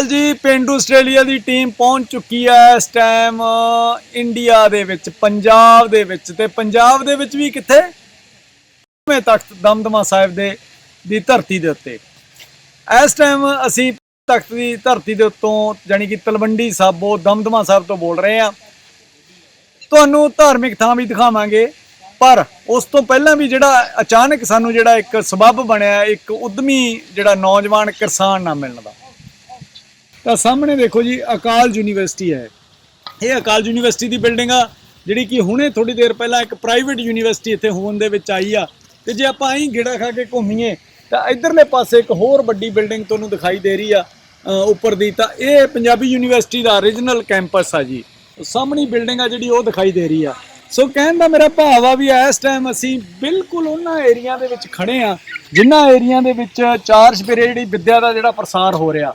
ਅਕਾਲ ਜੀ ਪਿੰਡੂ ਆਸਟ੍ਰੇਲੀਆ ਦੀ ਟੀਮ ਪਹੁੰਚ ਚੁੱਕੀ ਹੈ ਇਸ ਟਾਈਮ ਇੰਡੀਆ ਦੇ ਵਿੱਚ, ਪੰਜਾਬ ਦੇ ਵਿੱਚ ਤੇ ਪੰਜਾਬ ਦੇ ਵਿੱਚ ਵੀ ਕਿੱਥੇ? ਮੈਂ ਤਖਤ ਦਮਦਮਾ ਸਾਹਿਬ ਦੇ, ਦੀ ਧਰਤੀ ਦੇ ਉੱਤੇ। ਇਸ ਟਾਈਮ ਅਸੀਂ ਤਖਤ ਦੀ ਧਰਤੀ ਦੇ ਉੱਤੋਂ ਜਾਨੀ ਕਿ ਤਲਵੰਡੀ ਸਾਬੋ ਦਮਦਮਾ ਸਾਹਿਬ ਤੋਂ ਬੋਲ ਰਹੇ ਹਾਂ। ਤੁਹਾਨੂੰ ਧਾਰਮਿਕ ਥਾਂ ਵੀ ਦਿਖਾਵਾਂਗੇ, ਪਰ ਉਸ ਤੋਂ ਪਹਿਲਾਂ ਵੀ ਜਿਹੜਾ ਅਚਾਨਕ ਸਾਨੂੰ ਜਿਹੜਾ ਇੱਕ ਸਬੱਬ ਬਣਿਆ, ਇੱਕ ਉਦਮੀ ਜਿਹੜਾ ਨੌਜਵਾਨ ਕਿਸਾਨ ਨਾ ਮਿਲਣ ਦਾ। ਤਾਂ ਸਾਹਮਣੇ ਦੇਖੋ ਜੀ, ਅਕਾਲ ਯੂਨੀਵਰਸਿਟੀ ਹੈ। ਇਹ ਅਕਾਲ ਯੂਨੀਵਰਸਿਟੀ ਦੀ ਬਿਲਡਿੰਗ ਆ, ਜਿਹੜੀ ਕਿ ਹੁਣੇ ਥੋੜੀ ਦੇਰ ਪਹਿਲਾਂ ਇੱਕ ਪ੍ਰਾਈਵੇਟ ਯੂਨੀਵਰਸਿਟੀ ਇੱਥੇ ਹੋਣ ਦੇ ਵਿੱਚ ਆਈ ਆ। ਤੇ ਜੇ ਆਪਾਂ ਐਂ ਗੇੜਾ ਖਾ ਕੇ ਘੁੰਮੀਏ, ਤਾਂ ਇਧਰਲੇ ਪਾਸੇ ਇੱਕ ਹੋਰ ਵੱਡੀ ਬਿਲਡਿੰਗ ਤੁਹਾਨੂੰ ਦਿਖਾਈ ਦੇ ਰਹੀ ਆ ਉੱਪਰ ਦੀ। ਤਾਂ ਇਹ ਪੰਜਾਬੀ ਯੂਨੀਵਰਸਿਟੀ ਦਾ origignal ਕੈਂਪਸ ਆ ਜੀ। ਸਾਹਮਣੀ ਬਿਲਡਿੰਗ ਆ ਜਿਹੜੀ ਉਹ ਦਿਖਾਈ ਦੇ ਰਹੀ ਆ। ਸੋ ਕਹਿਣ ਦਾ ਮੇਰਾ ਭਾਵ ਆ ਵੀ ਇਸ ਟਾਈਮ ਅਸੀਂ ਬਿਲਕੁਲ ਉਹਨਾਂ ਏਰੀਆ ਦੇ ਵਿੱਚ ਖੜੇ ਆ ਜਿਨ੍ਹਾਂ ਏਰੀਆ ਦੇ ਵਿੱਚ ਚਾਰ ਸਪੇਰੇ ਜਿਹੜੀ ਵਿੱਦਿਆ ਦਾ ਜਿਹੜਾ ਪ੍ਰਸਾਰ ਹੋ ਰਿਹਾ।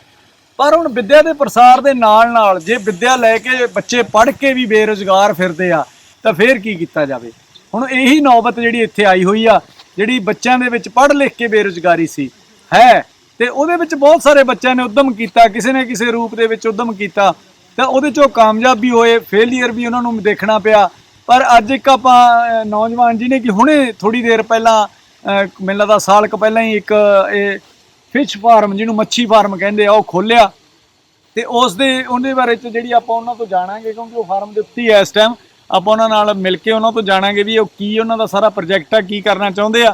ਪਰ ਹੁਣ ਵਿੱਦਿਆ ਦੇ ਪ੍ਰਸਾਰ ਦੇ ਨਾਲ ਨਾਲ ਜੇ ਵਿੱਦਿਆ ਲੈ ਕੇ ਬੱਚੇ ਪੜ੍ਹ ਕੇ ਵੀ ਬੇਰੁਜ਼ਗਾਰ ਫਿਰਦੇ ਆ, ਤਾਂ ਫੇਰ ਕੀ ਕੀਤਾ ਜਾਵੇ? ਹੁਣ ਇਹੀ ਨੌਬਤ ਜਿਹੜੀ ਇੱਥੇ ਆਈ ਹੋਈ ਆ, ਜਿਹੜੀ ਬੱਚਿਆਂ ਦੇ ਵਿੱਚ ਪੜ੍ਹ ਲਿਖ ਕੇ ਬੇਰੁਜ਼ਗਾਰੀ ਸੀ, ਹੈ? ਤੇ ਉਹਦੇ ਵਿੱਚ ਬਹੁਤ ਸਾਰੇ ਬੱਚਿਆਂ ਨੇ ਉਦਮ ਕੀਤਾ, ਕਿਸੇ ਨੇ ਕਿਸੇ ਰੂਪ ਦੇ ਵਿੱਚ ਉਦਮ ਕੀਤਾ, ਤਾਂ ਉਹਦੇ ਚੋਂ ਕਾਮਯਾਬ ਵੀ ਹੋਏ ਫੇਲਿਅਰ ਵੀ ਉਹਨਾਂ ਨੂੰ ਦੇਖਣਾ ਪਿਆ। ਪਰ ਅੱਜ ਇੱਕ ਆਪਾਂ ਨੌਜਵਾਨ ਜੀ ਨੇ ਕਿ ਹੁਣੇ ਥੋੜੀ ਦੇਰ ਪਹਿਲਾਂ ਮੈਨੂੰ ਲੱਗਦਾ ਸਾਲ ਕੁ ਪਹਿਲਾਂ ਹੀ ਇੱਕ, ਇਹ ਫਿਸ਼ ਫਾਰਮ ਜਿਹਨੂੰ ਮੱਛੀ ਫਾਰਮ ਕਹਿੰਦੇ ਆ, ਉਹ ਖੋਲਿਆ ਤੇ ਉਸ ਦੇ ਉਹਦੇ ਬਾਰੇ ਚ ਜਿਹੜੀ ਆਪਾਂ ਉਹਨਾਂ ਤੋਂ ਜਾਣਾਂਗੇ, ਕਿਉਂਕਿ ਉਹ ਫਾਰਮ ਦੇ ਉੱਤੇ ਹੈ ਇਸ ਟਾਈਮ ਆਪਾਂ ਉਹਨਾਂ ਨਾਲ ਮਿਲ ਕੇ ਉਹਨਾਂ ਤੋਂ ਜਾਣਾਂਗੇ ਵੀ ਉਹ ਕੀ ਉਹਨਾਂ ਦਾ ਸਾਰਾ ਪ੍ਰੋਜੈਕਟ ਆ, ਕੀ ਕਰਨਾ ਚਾਹੁੰਦੇ ਆ।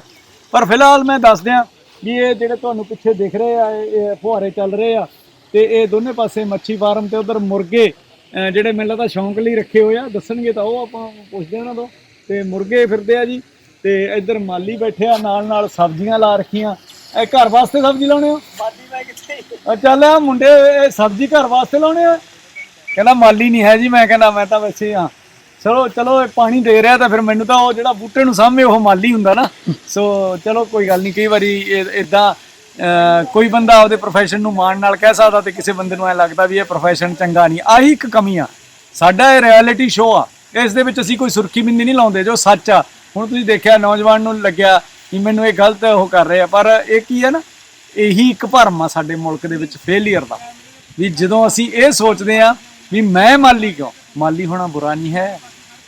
ਪਰ ਫਿਲਹਾਲ ਮੈਂ ਦੱਸ ਦਿਆਂ ਵੀ ਇਹ ਜਿਹੜੇ ਤੁਹਾਨੂੰ ਪਿੱਛੇ ਦਿਖ ਰਹੇ ਆ, ਇਹ ਫੁਹਾਰੇ ਚੱਲ ਰਹੇ ਆ ਤੇ ਇਹ ਦੋਨੇ ਪਾਸੇ ਮੱਛੀ ਫਾਰਮ ਤੇ ਉਧਰ ਮੁਰਗੇ ਜਿਹੜੇ ਮੈਨੂੰ ਲੱਗਦਾ ਸ਼ੌਂਕ ਲਈ ਰੱਖੇ ਹੋਏ ਆ, ਦੱਸਣਗੇ ਤਾਂ ਉਹ ਆਪਾਂ ਪੁੱਛਦੇ ਆ ਉਹਨਾਂ ਤੋਂ। ਤੇ ਮੁਰਗੇ ਫਿਰਦੇ ਆ ਜੀ ਤੇ ਇੱਧਰ ਮਾਲੀ ਬੈਠੇ ਆ ਨਾਲ ਨਾਲ ਸਬਜ਼ੀਆਂ ਲਾ ਰੱਖੀਆਂ। ਇਹ ਘਰ ਵਾਸਤੇ ਸਬਜ਼ੀ ਲਾਉਣੇ ਹੋ? ਮਾਲੀ ਮੈਂ ਕਿੱਥੇ? ਆ ਚੱਲ ਆ ਮੁੰਡੇ ਇਹ ਸਬਜ਼ੀ ਘਰ ਵਾਸਤੇ ਲਾਉਣੇ ਆ? ਕਹਿੰਦਾ ਮਾਲੀ ਨਹੀਂ ਹੈ ਜੀ ਮੈਂ ਕਹਿੰਦਾ ਮੈਂ ਤਾਂ ਵੈਸੇ ਆ ਚਲੋ ਚਲੋ ਇਹ ਪਾਣੀ ਦੇ ਰਿਹਾ ਤਾਂ ਫਿਰ ਮੈਨੂੰ ਤਾਂ ਉਹ ਜਿਹੜਾ ਬੂਟੇ ਨੂੰ ਸਾਹਮਣੇ ਉਹ ਮਾਲੀ ਹੁੰਦਾ ਨਾ। ਸੋ ਚਲੋ ਕੋਈ ਗੱਲ ਨਹੀਂ ਕਈ ਵਾਰੀ ਇਦਾਂ ਕੋਈ ਬੰਦਾ ਆਪਦੇ ਪ੍ਰੋਫੈਸ਼ਨ ਨੂੰ ਮਾਣ ਨਾਲ ਕਹਿ ਸਕਦਾ ਤੇ ਕਿਸੇ ਬੰਦੇ ਨੂੰ ਐ ਲੱਗਦਾ ਵੀ ਇਹ ਪ੍ਰੋਫੈਸ਼ਨ ਚੰਗਾ ਨਹੀਂ। ਆਹੀ ਇੱਕ ਕਮੀ ਆ। ਸਾਡਾ ਇਹ ਰਿਐਲਿਟੀ ਸ਼ੋਅ ਆ। ਇਸ ਦੇ ਵਿੱਚ ਅਸੀਂ ਕੋਈ ਸੁਰਖੀ ਬਿੰਦੀ ਨਹੀਂ ਲਾਉਂਦੇ ਜੋ ਸੱਚ ਆ। ਹੁਣ ਤੁਸੀਂ ਦੇਖਿਆ ਨੌਜਵਾਨ ਨੂੰ ਲੱਗਿਆ ਕਿ ਮੈਨੂੰ ਇਹ ਗਲਤ ਉਹ ਕਰ ਰਹੇ ਆ, ਪਰ ਇਹ ਕੀ ਹੈ ਨਾ, ਇਹੀ ਇੱਕ ਭਰਮ ਆ ਸਾਡੇ ਮੁਲਕ ਦੇ ਵਿੱਚ ਫੇਲਿਅਰ ਦਾ। ਵੀ ਜਦੋਂ ਅਸੀਂ ਇਹ ਸੋਚਦੇ ਆ ਵੀ ਮੈਂ ਮਾਲੀ ਕਿਉਂ? ਮਾਲੀ ਹੋਣਾ ਬੁਰਾ ਨਹੀਂ ਹੈ।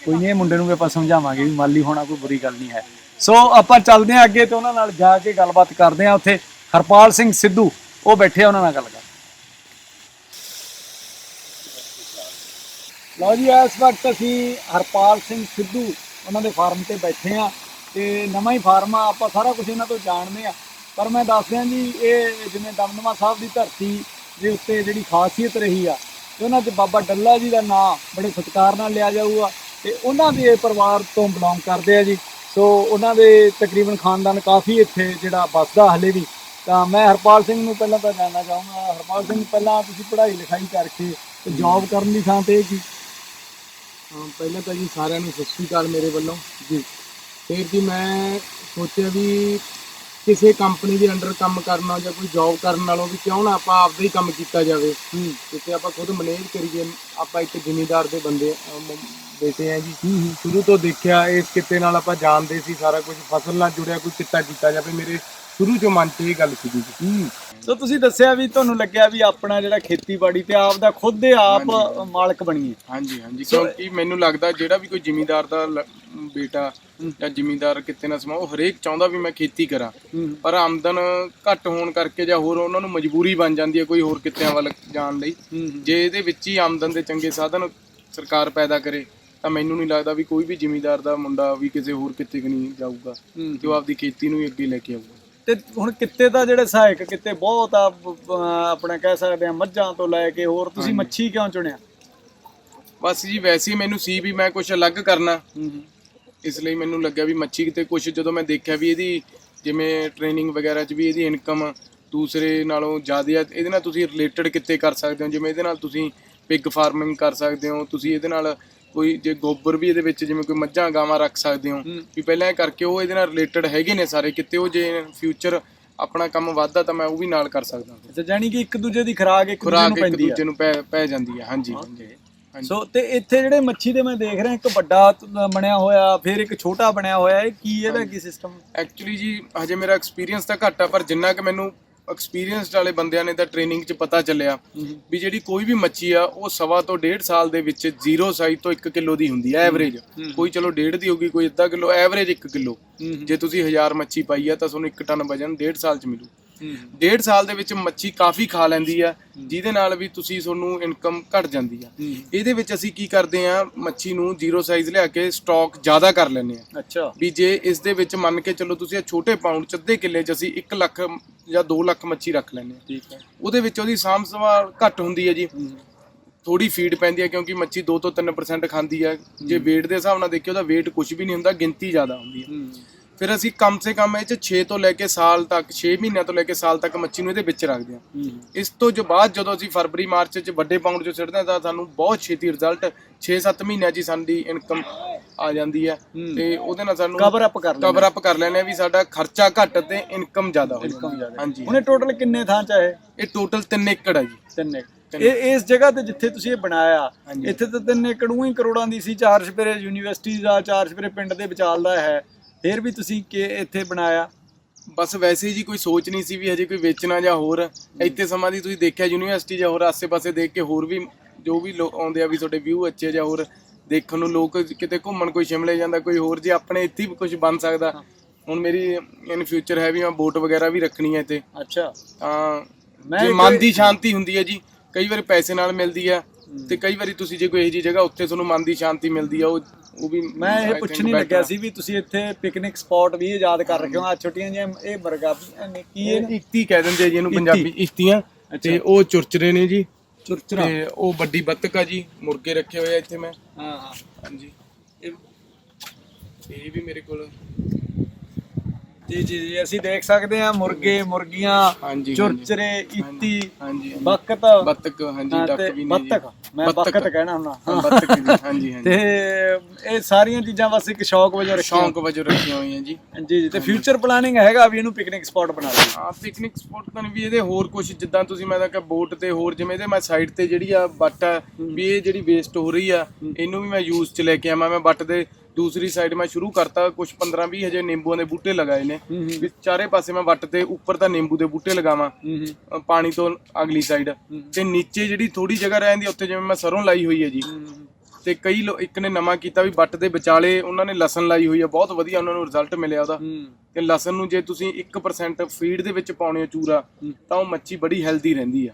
ਕੋਈ ਨਹੀਂ, ਇਹ ਮੁੰਡੇ ਨੂੰ ਵੀ ਆਪਾਂ ਸਮਝਾਵਾਂਗੇ ਵੀ ਮਾਲੀ ਹੋਣਾ ਕੋਈ ਬੁਰੀ ਗੱਲ ਨਹੀਂ ਹੈ। ਸੋ ਆਪਾਂ ਚੱਲਦੇ ਆ ਅੱਗੇ ਤੇ ਉਹਨਾਂ ਨਾਲ ਜਾ ਕੇ ਗੱਲਬਾਤ ਕਰਦੇ ਆ। ਉੱਥੇ ਹਰਪਾਲ ਸਿੰਘ ਸਿੱਧੂ, ਉਹ ਬੈਠੇ ਆ ਉਹਨਾਂ ਨਾਲ ਗੱਲ ਕਰ। ਲਓ ਜੀ, ਇਸ ਵਕਤ ਅਸੀਂ ਹਰਪਾਲ ਸਿੰਘ ਸਿੱਧੂ, ਉਹਨਾਂ ਦੇ ਫਾਰਮ ਤੇ ਬੈਠੇ ਆ। ਤੇ ਨਵਾਂ ਹੀ ਫਾਰਮ ਆ, ਆਪਾਂ ਸਾਰਾ ਕੁਝ ਇਹਨਾਂ ਤੋਂ ਜਾਣਦੇ ਆ। ਪਰ ਮੈਂ ਦੱਸ ਦਿਆਂ ਜੀ, ਇਹ ਜਿਵੇਂ ਦਮਦਮਾ ਸਾਹਿਬ ਦੀ ਧਰਤੀ ਦੇ ਉੱਤੇ ਜਿਹੜੀ ਖਾਸੀਅਤ ਰਹੀ ਆ, ਤੇ ਉਹਨਾਂ 'ਚ ਬਾਬਾ ਡੱਲਾ ਜੀ ਦਾ ਨਾਮ ਬੜੇ ਸਤਿਕਾਰ ਨਾਲ ਲਿਆ ਜਾਊਗਾ, ਤੇ ਉਹਨਾਂ ਦੇ ਪਰਿਵਾਰ ਤੋਂ ਬਿਲੋਂਗ ਕਰਦੇ ਆ ਜੀ। ਸੋ ਉਹਨਾਂ ਦੇ ਤਕਰੀਬਨ ਖਾਨਦਾਨ ਕਾਫੀ ਇੱਥੇ ਜਿਹੜਾ ਵੱਸਦਾ ਹਲੇ ਵੀ। ਤਾਂ ਮੈਂ ਹਰਪਾਲ ਸਿੰਘ ਨੂੰ ਪਹਿਲਾਂ ਤਾਂ ਜਾਣਨਾ ਚਾਹੂੰਗਾ। ਹਰਪਾਲ ਸਿੰਘ, ਪਹਿਲਾਂ ਤੁਸੀਂ ਪੜ੍ਹਾਈ ਲਿਖਾਈ ਕਰਕੇ ਤੇ ਜੌਬ ਕਰਨ ਦੀ ਥਾਂ ਤੇ ਇਹ ਕੀ ਪਹਿਲਾਂ ਤਾਂ ਜੀ ਸਾਰਿਆਂ ਨੂੰ ਸਤਿ ਸ਼੍ਰੀ ਅਕਾਲ ਮੇਰੇ ਵੱਲੋਂ। ਜੀ। ਫਿਰ ਜੀ ਮੈਂ ਸੋਚਿਆ ਵੀ ਕਿਸੇ ਕੰਪਨੀ ਦੇ ਅੰਡਰ ਕੰਮ ਕਰਨਾ ਜਾਂ ਕੋਈ ਜੌਬ ਕਰਨ ਨਾਲੋਂ ਵੀ ਕਿਉਂ ਨਾ ਆਪਾਂ ਆਪਦਾ ਹੀ ਕੰਮ ਕੀਤਾ ਜਾਵੇ। ਕਿਤੇ ਆਪਾਂ ਖੁਦ ਮੈਨੇਜ ਕਰੀਏ ਆਪਾਂ ਇੱਕ ਜ਼ਿਮੀਂਦਾਰ ਦੇ ਬੰਦੇ ਅਹ, ਮ- ਬੇਟੇ ਆ ਜੀ। ਸ਼ੁਰੂ ਤੋਂ ਦੇਖਿਆ ਇਸ ਕਿੱਤੇ ਨਾਲ ਆਪਾਂ ਜਾਣਦੇ ਸੀ ਸਾਰਾ ਕੁਝ ਫਸਲ ਨਾਲ ਜੁੜਿਆ ਕੋਈ ਕਿੱਤਾ ਕੀਤਾ ਜਾਵੇ। ਮੇਰੇ ਸ਼ੁਰੂ ਤੋਂ ਮਨ 'ਚ ਇਹ ਗੱਲ ਸੀਗੀ ਜੀ। ਸੋ ਤੁਸੀਂ ਦੱਸਿਆ ਵੀ ਤੁਹਾਨੂੰ ਲੱਗਿਆ ਵੀ ਆਪਣਾ ਜਿਹੜਾ ਖੇਤੀਬਾੜੀ ਤੇ ਆਪ ਦਾ ਖੁਦ ਦੇ ਆਪ ਮਾਲਕ ਬਣੀਏ ਹਾਂਜੀ ਹਾਂਜੀ। ਕਿਉਂਕਿ ਮੈਨੂੰ ਲੱਗਦਾ ਜਿਹੜਾ ਵੀ ਕੋਈ ਜ਼ਿਮੀਂਦਾਰ ਦਾ ਬੇਟਾ ਜਾਂ ਜ਼ਿਮੀਂਦਾਰ ਕਿਤੇ ਨਾ ਸਮਾ ਉਹ ਹਰੇਕ ਚਾਹੁੰਦਾ ਵੀ ਮੈਂ ਖੇਤੀ ਕਰਾਂ। ਪਰ ਆਮਦਨ ਘੱਟ ਹੋਣ ਕਰਕੇ ਜਾਂ ਹੋਰ ਉਹਨਾਂ ਨੂੰ ਮਜਬੂਰੀ ਬਣ ਜਾਂਦੀ ਹੈ ਕੋਈ ਹੋਰ ਕਿੱਤਿਆਂ ਵੱਲ ਜਾਣ ਲਈ। ਜੇ ਇਹਦੇ ਵਿੱਚ ਹੀ ਆਮਦਨ ਦੇ ਚੰਗੇ ਸਾਧਨ ਸਰਕਾਰ ਪੈਦਾ ਕਰੇ ਤਾਂ ਮੈਨੂੰ ਨਹੀਂ ਲੱਗਦਾ ਵੀ ਕੋਈ ਵੀ ਜ਼ਿਮੀਂਦਾਰ ਦਾ ਮੁੰਡਾ ਵੀ ਕਿਸੇ ਹੋਰ ਕਿੱਤੇ ਨਹੀਂ ਜਾਊਗਾ। ਤੇ ਉਹ ਆਪਦੀ ਖੇਤੀ ਨੂੰ ਹੀ ਅੱਗੇ ਲੈ ਕੇ ਆਊਗਾ। ਤੇ ਹੁਣ ਕਿੱਤੇ ਦਾ ਜਿਹੜੇ ਸਹਾਇਕ ਕਿੱਤੇ ਬਹੁਤ ਆ ਆਪਣਾ ਕਹਿ ਸਕਦੇ ਆ ਮੱਝਾਂ ਤੋਂ ਲੈ ਕੇ ਹੋਰ ਤੁਸੀਂ ਮੱਛੀ ਕਿਉਂ ਚੁਣਿਆ? ਬਸ ਜੀ ਵੈਸੇ ਹੀ ਮੈਨੂੰ ਸੀ ਵੀ ਮੈਂ ਕੁਝ ਅਲੱਗ ਕਰਨਾ। ਹੂੰ ਇਸ ਲਈ ਮੈਨੂੰ ਲੱਗਿਆ ਵੀ ਮੱਛੀ ਕਿਤੇ ਕੁਝ ਜਦੋਂ ਮੈਂ ਦੇਖਿਆ ਵੀ ਇਹਦੀ ਜਿਵੇਂ ਟ੍ਰੇਨਿੰਗ ਵਗੈਰਾ 'ਚ ਵੀ ਇਹਦੀ ਇਨਕਮ ਦੂਸਰੇ ਨਾਲੋਂ ਜ਼ਿਆਦਾ ਆ ਇਹਦੇ ਨਾਲ ਤੁਸੀਂ ਰਿਲੇਟਡ ਕਿੱਤੇ ਕਰ ਸਕਦੇ ਹੋ। ਜਿਵੇਂ ਇਹਦੇ ਨਾਲ ਤੁਸੀਂ ਪਿਗ ਫਾਰਮਿੰਗ ਕਰ ਸਕਦੇ ਹੋ ਤੁਸੀਂ ਇਹਦੇ ਨਾਲ ਕੋਈ ਜੇ ਗੋਬਰ ਵੀ ਇਹਦੇ ਵਿੱਚ ਜਿਵੇਂ ਕੋਈ ਮੱਝਾਂ ਗਾਵਾਂ ਰੱਖ ਸਕਦੇ ਹੋ ਹੂੰ। ਵੀ ਪਹਿਲਾਂ ਇਹ ਕਰਕੇ ਉਹ ਇਹਦੇ ਨਾਲ ਰਿਲੇਟਡ ਹੈਗੇ ਨੇ ਸਾਰੇ ਕਿਤੇ ਉਹ ਜੇ ਫਿਊਚਰ ਆਪਣਾ ਕੰਮ ਵੱਧਦਾ ਤਾਂ ਮੈਂ ਉਹ ਵੀ ਨਾਲ ਕਰ ਸਕਦਾ। ਅੱਛਾ ਜਾਨੀ ਕਿ ਇੱਕ ਦੂਜੇ ਦੀ ਖੁਰਾਕ ਇੱਕ ਦੂਜੇ ਨੂੰ ਇੱਕ ਪੈਂਦੀ ਆ। ਦੂਜੇ ਨੂੰ ਪੈ ਪੈ ਜਾਂਦੀ ਹੈ ਹਾਂਜੀ। ਸੋ ਤੇ ਇੱਥੇ ਜਿਹੜੇ ਮੱਛੀ ਦੇ ਮੈਂ ਦੇਖ ਰਿਹਾ ਇੱਕ ਵੱਡਾ ਬਣਿਆ ਹੋਇਆ ਫਿਰ ਇੱਕ ਛੋਟਾ ਬਣਿਆ ਹੋਇਆ ਇਹ ਕੀ ਇਹਦਾ ਕੀ ਸਿਸਟਮ ਐਕਚੁਅਲੀ ਜੀ ਹਜੇ ਮੇਰਾ ਐਕਸਪੀਰੀਅੰਸ ਤਾਂ ਘੱਟ ਆ ਪਰ ਜਿੰਨਾ ਕਿ ਮੈਨੂੰ ਐਕਸਪੀਰੀਅੰਸਡ ਵਾਲੇ ਬੰਦਿਆਂ ਨੇ ਤਾਂ ਟ੍ਰੇਨਿੰਗ 'ਚ ਪਤਾ ਚੱਲਿਆ ਵੀ ਜਿਹੜੀ ਕੋਈ ਵੀ ਮੱਛੀ ਆ ਉਹ ਸਵਾ ਤੋਂ ਡੇਢ ਸਾਲ ਦੇ ਵਿੱਚ ਜ਼ੀਰੋ ਸਾਈਜ਼ ਤੋਂ 1 ਕਿਲੋ ਦੀ ਹੁੰਦੀ ਹੈ ਐਵਰੇਜ ਕੋਈ ਚਲੋ ਡੇਢ ਦੀ ਹੋਗੀ ਕੋਈ ਅੱਧਾ ਕਿਲੋ ਐਵਰੇਜ 1 ਕਿਲੋ। ਜੇ ਤੁਸੀਂ 1000 ਮੱਛੀ ਪਾਈ ਆ ਤਾਂ ਤੁਹਾਨੂੰ 1 ਟਨ ਵਜਨ ਡੇਢ ਸਾਲ 'ਚ ਮਿਲੂ। ਡੇਢ ਸਾਲ ਦੇ ਵਿੱਚ ਮੱਛੀ ਕਾਫੀ ਖਾ ਲੈਂਦੀ ਆ ਜਿਹਦੇ ਨਾਲ ਵੀ ਤੁਸੀਂ ਤੁਹਾਨੂੰ ਇਨਕਮ ਘਟ ਜਾਂਦੀ ਆ। ਇਹਦੇ ਵਿੱਚ ਅਸੀਂ ਕੀ ਕਰਦੇ ਆ ਮੱਛੀ ਨੂੰ ਜ਼ੀਰੋ ਸਾਈਜ਼ ਲਿਆ ਕੇ ਸਟਾਕ ਜ਼ਿਆਦਾ ਕਰ ਲੈਂਦੇ ਆ। ਅੱਛਾ। ਵੀ ਜੇ ਇਸ ਦੇ ਵਿੱਚ ਮੰਨ ਕੇ ਚੱਲੋ ਤੁਸੀਂ ਇਹ ਛੋਟੇ ਪਾਉਂਡ ਚ ਅੱਧੇ ਕਿੱਲੇ ਚ ਅਸੀਂ 1 ਲੱਖ ਜਾਂ 2 ਲੱਖ ਮੱਛੀ ਰੱਖ ਲੈਂਦੇ ਆ। ਠੀਕ ਹੈ। ਉਹਦੇ ਵਿੱਚ ਉਹਦੀ ਸਾਂਭ ਸੰਭਾਲ ਘੱਟ ਹੁੰਦੀ ਹੈ ਜੀ। ਥੋੜੀ ਫੀਡ ਪੈਂਦੀ ਹੈ ਕਿਉਂਕਿ ਮੱਛੀ 2 ਤੋਂ 3% ਖਾਂਦੀ ਹੈ ਜੇ weight ਦੇ ਹਿਸਾਬ ਨਾਲ ਦੇਖਿਓ ਤਾਂ weight ਕੁਝ ਵੀ ਨਹੀਂ ਹੁੰਦਾ ਗਿਣਤੀ ਜ਼ਿਆਦਾ ਹੁੰਦੀ ਹੈ। ਫਿਰ ਅਸੀਂ ਕਮ ਸੇ ਕਮ ਇਹ ਚ 6 ਤੋਂ ਲੈ ਕੇ ਸਾਲ ਤੱਕ 6 ਮਹੀਨਿਆਂ ਤੋਂ ਲੈ ਕੇ ਸਾਲ ਤੱਕ ਮੱਛੀ ਨੂੰ ਇਹਦੇ ਵਿੱਚ ਰੱਖਦੇ ਹਾਂ। ਇਸ ਤੋਂ ਜੋ ਬਾਅਦ ਜਦੋਂ ਅਸੀਂ ਫਰਵਰੀ ਮਾਰਚ ਚ ਵੱਡੇ ਪਾਉਂਡ ਚ ਸਿੱਟਦੇ ਹਾਂ ਤਾਂ ਸਾਨੂੰ ਬਹੁਤ ਛੇਤੀ ਰਿਜ਼ਲਟ 6-7 ਮਹੀਨਿਆਂ ਹੀ ਸਾਡੀ ਇਨਕਮ ਆ ਜਾਂਦੀ ਹੈ ਤੇ ਉਹਦੇ ਨਾਲ ਸਾਨੂੰ ਕਵਰ ਅਪ ਕਰ ਕਵਰ ਅਪ ਕਰ ਲੈਣੇ ਆ ਵੀ ਸਾਡਾ ਖਰਚਾ ਘੱਟ ਤੇ ਇਨਕਮ ਜ਼ਿਆਦਾ ਹੋ ਜਾਂਦੀ। ਹਾਂਜੀ। ਉਹਨੇ ਟੋਟਲ ਕਿੰਨੇ ਥਾਂ ਚ ਹੈ ਇਹ? ਟੋਟਲ 3 ਏਕੜ ਹੈ ਜੀ। ਤਿੰਨ ਏਕੜ। ਇਹ ਇਸ ਜਗ੍ਹਾ ਤੇ ਜਿੱਥੇ ਤੁਸੀਂ ਇਹ ਬਣਾਇਆ। ਇੱਥੇ ਤਾਂ ਤਿੰਨ ਏਕੜ ਊਂ ਹੀ ਕਰੋੜਾਂ ਦੀ ਸੀ ਚਾਰ ਛਪੇਰੇ ਯੂਨੀਵਰਸਿਟੀ ਦਾ ਚਾਰ ਛਪੇਰੇ ਪਿੰਡ ਦੇ ਵਿਚਾਲ ਦਾ ਹੈ। ਫਿਰ ਵੀ ਤੁਸੀਂ ਕਿ ਇੱਥੇ ਬਣਾਇਆ? ਬਸ ਵੈਸੇ ਜੀ ਕੋਈ ਸੋਚ ਨਹੀਂ ਸੀ ਵੀ ਹਜੇ ਕੋਈ ਵੇਚਣਾ ਜਾਂ ਹੋਰ। ਇੱਥੇ ਸਮਾਂ ਦੀ ਤੁਸੀਂ ਦੇਖਿਆ ਯੂਨੀਵਰਸਿਟੀ ਜਾਂ ਹੋਰ ਆਸੇ-ਪਾਸੇ ਦੇਖ ਕੇ ਹੋਰ ਵੀ ਜੋ ਵੀ ਲੋਕ ਆਉਂਦੇ ਆ ਵੀ ਤੁਹਾਡੇ ਵਿਊ ਅੱਛੇ ਜਾਂ ਹੋਰ ਦੇਖਣ ਨੂੰ ਲੋਕ ਕਿਤੇ ਘੁੰਮਣ ਕੋਈ ਸ਼ਿਮਲੇ ਜਾਂਦਾ ਕੋਈ ਹੋਰ ਜੇ ਆਪਣੇ ਇੱਥੇ ਵੀ ਕੁਝ ਬਣ ਸਕਦਾ। ਹੁਣ ਮੇਰੀ ਇਨ ਫਿਊਚਰ ਹੈ ਵੀ ਮੈਂ ਬੋਟ ਵਗੈਰਾ ਵੀ ਰੱਖਣੀ ਹੈ ਇੱਥੇ। ਅੱਛਾ। ਤਾਂ ਮੈਂ ਜੇ ਮਨ ਦੀ ਸ਼ਾਂਤੀ ਹੁੰਦੀ ਹੈ ਜੀ ਕਈ ਵਾਰੀ ਪੈਸੇ ਨਾਲ ਮਿਲਦੀ ਆ ਤੇ ਕਈ ਵਾਰੀ ਤੁਸੀਂ ਜੇ ਕੋਈ ਇਹੋ ਜਿਹੀ ਜਗ੍ਹਾ ਉੱਥੇ ਤੁਹਾਨੂੰ ਮਨ ਦੀ ਸ਼ਾਂਤੀ ਮਿਲਦੀ ਆ ਉਹ ਉਹ ਵੀ ਮੈਂ ਇਹ ਪੁੱਛਣ ਹੀ ਲੱਗਿਆ। ਸੀ ਵੀ ਤੁਸੀਂ ਇੱਥੇ ਪਿਕਨਿਕ ਸਪੌਟ ਵੀ ਆਜ਼ਾਦ ਕਰ ਰੱਖੇ ਹੋ। ਆ ਛੋਟੀਆਂ ਜਿਹੀਆਂ ਇਹ ਬਰਗਾ ਕੀ ਇਹ ਇਕਤੀ ਕਹਿ ਦਿੰਦੇ ਜੀ ਇਹਨੂੰ। ਪੰਜਾਬੀ ਇਕਤੀਆਂ ਤੇ। ਉਹ ਚੁਰਚਰੇ ਨੇ ਜੀ। ਚੁਰਚਰਾ। ਤੇ ਉਹ ਵੱਡੀ ਬੱਤਕ ਆ ਜੀ ਮੁਰਗੇ ਰੱਖੇ ਹੋਏ ਆ ਇੱਥੇ ਮੈਂ। ਹਾਂ ਹਾਂ। ਹਾਂਜੀ। ਇਹ ਵੀ ਮੇਰੇ ਕੋਲ ਜੀ ਜੀ ਜੀ ਅਸੀਂ ਦੇਖ ਸਕਦੇ ਹਾਂ ਮੁਰਗੇ ਮੁਰਗੀਆਂ ਹਾਂਜੀ ਚੁਰਚਰੇ ਇਤੀ ਹਾਂਜੀ ਹਾਂਜੀ। ਬਕਤ। ਬੱਤਕ ਹਾਂਜੀ ਹਾਂ, ਡੱਕ ਤੇ ਵੀ ਨੇ ਜੀ। ਬੱਤਖ ਮੈਂ ਬਕਤ ਕਹਿਣਾ ਹੁੰਦਾ। ਹਾਂ, ਬੱਤਕ ਵੀ ਹਾਂਜੀ ਹਾਂਜੀ ਤੇ ਇਹ ਸਾਰੀਆਂ ਚੀਜ਼ਾਂ ਬਸ ਇੱਕ ਸ਼ੌਕ ਵਜੋਂ ਰੱਖੀਆਂ। ਸ਼ੌਂਕ ਵਜੋਂ ਰੱਖੀਆਂ ਹੋਈਆਂ ਜੀ। ਜੀ ਜੀ ਤੇ ਫਿਊਚਰ ਪਲਾਨਿੰਗ ਹੈਗਾ ਵੀ ਇਹਨੂੰ ਪਿਕਨਿਕ ਸਪੌਟ ਬਣਾ ਲਈਏ। ਆ ਪਿਕਨਿਕ ਸਪੌਟ ਤਾਂ ਨਹੀਂ ਵੀ ਇਹਦੇ ਹੋਰ ਕੁਝ ਜਿੱਦਾਂ ਤੁਸੀਂ ਮੈਂ ਤਾਂ ਕਿ ਬੋਟ ਤੇ ਹੋਰ ਜਿਵੇਂ ਇਹਦੇ ਮੈਂ ਸਾਈਡ ਤੇ ਜਿਹੜੀ ਆ ਬੱਟ ਆ ਵੀ ਇਹ ਜਿਹੜੀ ਵੇਸਟ ਹੋ ਰਹੀ ਆ ਇਹਨੂੰ ਵੀ ਮੈਂ ਯੂਜ਼ ਚ ਲੈ ਕੇ ਆਵਾਂ ਮੈਂ ਬੱਟ ਦੇ ਦੂਸਰੀ ਸਾਈਡ ਮੈਂ ਸ਼ੁਰੂ ਕਰਤਾ ਕੁਝ 15 20 ਹਜੇ ਨਿੰਬੂਆਂ ਦੇ ਬੂਟੇ ਲਗਾਏ ਨੇ। ਵੀ ਚਾਰੇ ਪਾਸੇ ਮੈਂ ਵੱਟ ਤੇ ਉੱਪਰ ਤਾਂ ਨਿੰਬੂ ਦੇ ਬੂਟੇ ਲਗਾਵਾਂ। ਪਾਣੀ ਤੋਂ ਅਗਲੀ ਸਾਈਡ ਤੇ ਨੀਚੇ ਜਿਹੜੀ ਥੋੜੀ ਜਗ੍ਹਾ ਰਹਿੰਦੀ ਉੱਥੇ ਜਿਵੇਂ ਮੈਂ ਸਰੋਂ ਲਾਈ ਹੋਈ ਹੈ ਜੀ ਤੇ ਕਈ ਲੋ ਇੱਕ ਨੇ ਨਵਾਂ ਕੀਤਾ ਵੀ ਬੱਟ ਦੇ ਵਿਚਾਲੇ ਉਹਨਾਂ ਨੇ ਲਸਣ ਲਾਈ ਹੋਈ ਆ ਬਹੁਤ ਵਧੀਆ ਉਹਨਾਂ ਨੂੰ ਰਿਜ਼ਲਟ ਮਿਲਿਆ ਉਹਦਾ। ਤੇ ਲਸਣ ਨੂੰ ਜੇ ਤੁਸੀਂ 1% ਫੀਡ ਦੇ ਵਿੱਚ ਪਾਉਣੇ ਚੂਰਾ ਤਾਂ ਉਹ ਮੱਛੀ ਬੜੀ ਹੈਲਦੀ ਰਹਿੰਦੀ ਆ।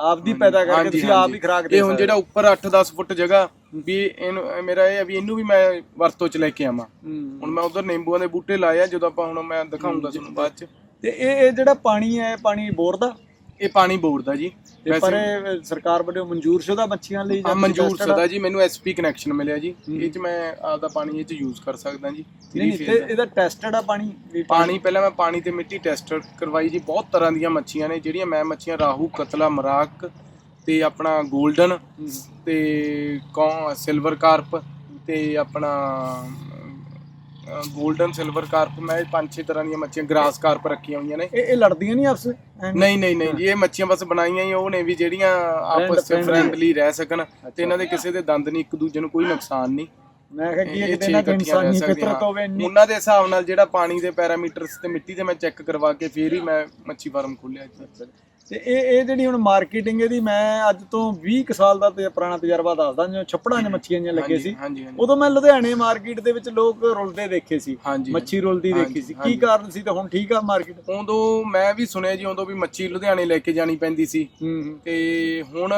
ਆਪਦੀ ਪੈਦਾ ਕਰਕੇ ਤੁਸੀਂ ਆਪ। ਹੀ ਖਰਾਕ ਦੇ ਇਹ ਹੁਣ ਜਿਹੜਾ ਉੱਪਰ 8-10 ਫੁੱਟ ਜਗ੍ਹਾ ਵੀ ਇਹਨੂੰ ਇਹ ਮੇਰਾ ਇਹ ਆ ਵੀ ਇਹਨੂੰ ਵੀ ਮੈਂ ਵਰਤੋਂ ਚ ਲੈ ਕੇ ਆਵਾਂ। ਹੁਣ ਮੈਂ ਉਧਰ ਨਿੰਬੂਆਂ ਦੇ ਬੂਟੇ ਲਾਏ ਆ ਜਦੋਂ ਆਪਾਂ ਹੁਣ ਮੈਂ ਦਿਖਾਉਂਗਾ ਤੁਹਾਨੂੰ ਬਾਅਦ ਚ। ਤੇ ਇਹ ਇਹ ਜਿਹੜਾ ਪਾਣੀ ਹੈ ਪਾਣੀ ਬੋਰ ਦਾ? ਇਹ ਪਾਣੀ ਬੋਰ ਦਾ ਜੀ ਤੇ ਪਰ ਇਹ ਸਰਕਾਰ ਵੱਲੋਂ ਮਨਜ਼ੂਰ ਸ਼ੁਦਾ ਮੱਛੀਆਂ ਲਈ ਆ ਜਾਂ ਮਨਜੂਰ tested ਆ? ਸਦਾ ਜੀ ਮੈਨੂੰ ਐਸਪੀ ਕਨੈਕਸ਼ਨ ਮਿਲਿਆ ਜੀ ਇਹ ਚ ਮੈਂ ਆਪਦਾ ਪਾਣੀ ਇਹ ਚ ਯੂਜ਼ ਕਰ ਸਕਦਾ ਜੀ ਨਹੀਂ ਤੇ ਦਾ। ਇਹਦਾ ਟੈਸਟਡ ਆ ਪਾਣੀ ਵੀ ਪਾਣੀ ਪਹਿਲਾਂ ਮੈਂ ਪਾਣੀ ਤੇ ਮਿੱਟੀ ਟੈਸਟ ਕਰਵਾਈ ਜੀ ਬਹੁਤ ਤਰ੍ਹਾਂ ਦੀਆਂ ਮੱਛੀਆਂ ਨੇ ਜਿਹੜੀਆਂ ਮੈਂ ਮੱਛੀਆਂ ਰਾਹੂ ਕਤਲਾ ਮਰਾਕ ਤੇ ਆਪਣਾ 골ਡਨ ਤੇ ਕੌ ਸਿਲਵਰ ਕਾਰਪ ਤੇ ਆਪਣਾ 골ਡਨ ਸਿਲਵਰ ਕਾਰਪ ਮੈਂ ਇਹ ਪੰਜ ਛੇ ਤਰ੍ਹਾਂ ਦੀਆਂ ਮੱਛੀਆਂ ਗ੍ਰਾਸ ਕਾਰਪ ਰੱਖੀਆਂ ਹੋਈਆਂ ਨੇ। ਇਹ ਇਹ ਲੜਦੀਆਂ ਨਹੀਂ ਆਪਸ ਵਿੱਚ? ਨਹੀਂ ਨਹੀਂ ਨਹੀਂ ਜੀ ਇਹ ਮੱਛੀਆਂ ਬਸ ਬਣਾਈਆਂ ਹੀ ਉਹ ਨੇ ਵੀ ਜਿਹੜੀਆਂ ਆਪਸ ਵਿੱਚ। ਫ੍ਰੈਂਡਲੀ ਰਹਿ ਸਕਣ ਤੇ ਇਹਨਾਂ ਦੇ ਕਿਸੇ ਦੇ ਦੰਦ ਨਹੀਂ ਇੱਕ ਦੂਜੇ ਨੂੰ ਕੋਈ ਨੁਕਸਾਨ ਨਹੀਂ। ਮੈਂ ਕਿਹਾ ਕੀ ਇਹ ਕਿਤੇ ਛੇ ਨਾ ਇਕੱਠੀਆਂ ਰਹਿ ਇਨਸਾਨੀ ਸਕਦੀਆਂ, ਫਿਤਰਤ ਹੋਵੇ ਇੰਨੀ? ਉਹਨਾਂ ਦੇ ਹਿਸਾਬ ਨਾਲ ਜਿਹੜਾ ਪਾਣੀ ਦੇ ਪੈਰਾਮੀਟਰਸ ਤੇ ਮਿੱਟੀ ਦੇ ਮੈਂ ਚੈੱਕ ਕਰਵਾ ਕੇ ਫੇਰ ਹੀ ਮੈਂ ਮੱਛੀ ਫਾਰਮ ਖੋਲਿਆ ਇੱਥੇ। ਤੇ ਇਹ ਇਹ ਜਿਹੜੀ ਹੁਣ ਮਾਰਕੀਟਿੰਗ ਇਹਦੀ ਮੈਂ ਅੱਜ ਤੋਂ 20 ਕੁ ਸਾਲ ਦਾ ਤੇ ਪੁਰਾਣਾ ਤਜਰਬਾ ਦੱਸਦਾ ਜਦੋਂ ਛੱਪੜਾਂ 'ਚ ਮੱਛੀਆਂ ਜਿਹੀਆਂ ਲੱਗੇ ਸੀ। ਉਦੋਂ ਮੈਂ ਲੁਧਿਆਣੇ ਮਾਰਕੀਟ ਦੇ ਵਿੱਚ ਲੋਕ ਰੁਲਦੇ ਦੇਖੇ ਸੀ ਮੱਛੀ ਰੁਲਦੀ ਦੇਖੀ ਸੀ। ਕੀ ਕਾਰਨ ਸੀ ਤੇ ਹੁਣ ਠੀਕ ਆ ਮਾਰਕੀਟ? ਉਦੋਂ ਮੈਂ ਵੀ ਸੁਣਿਆ ਜੀ ਉਦੋਂ ਵੀ ਮੱਛੀ ਲੁਧਿਆਣੇ ਲੈ ਕੇ ਜਾਣੀ ਪੈਂਦੀ ਸੀ। ਤੇ ਹੁਣ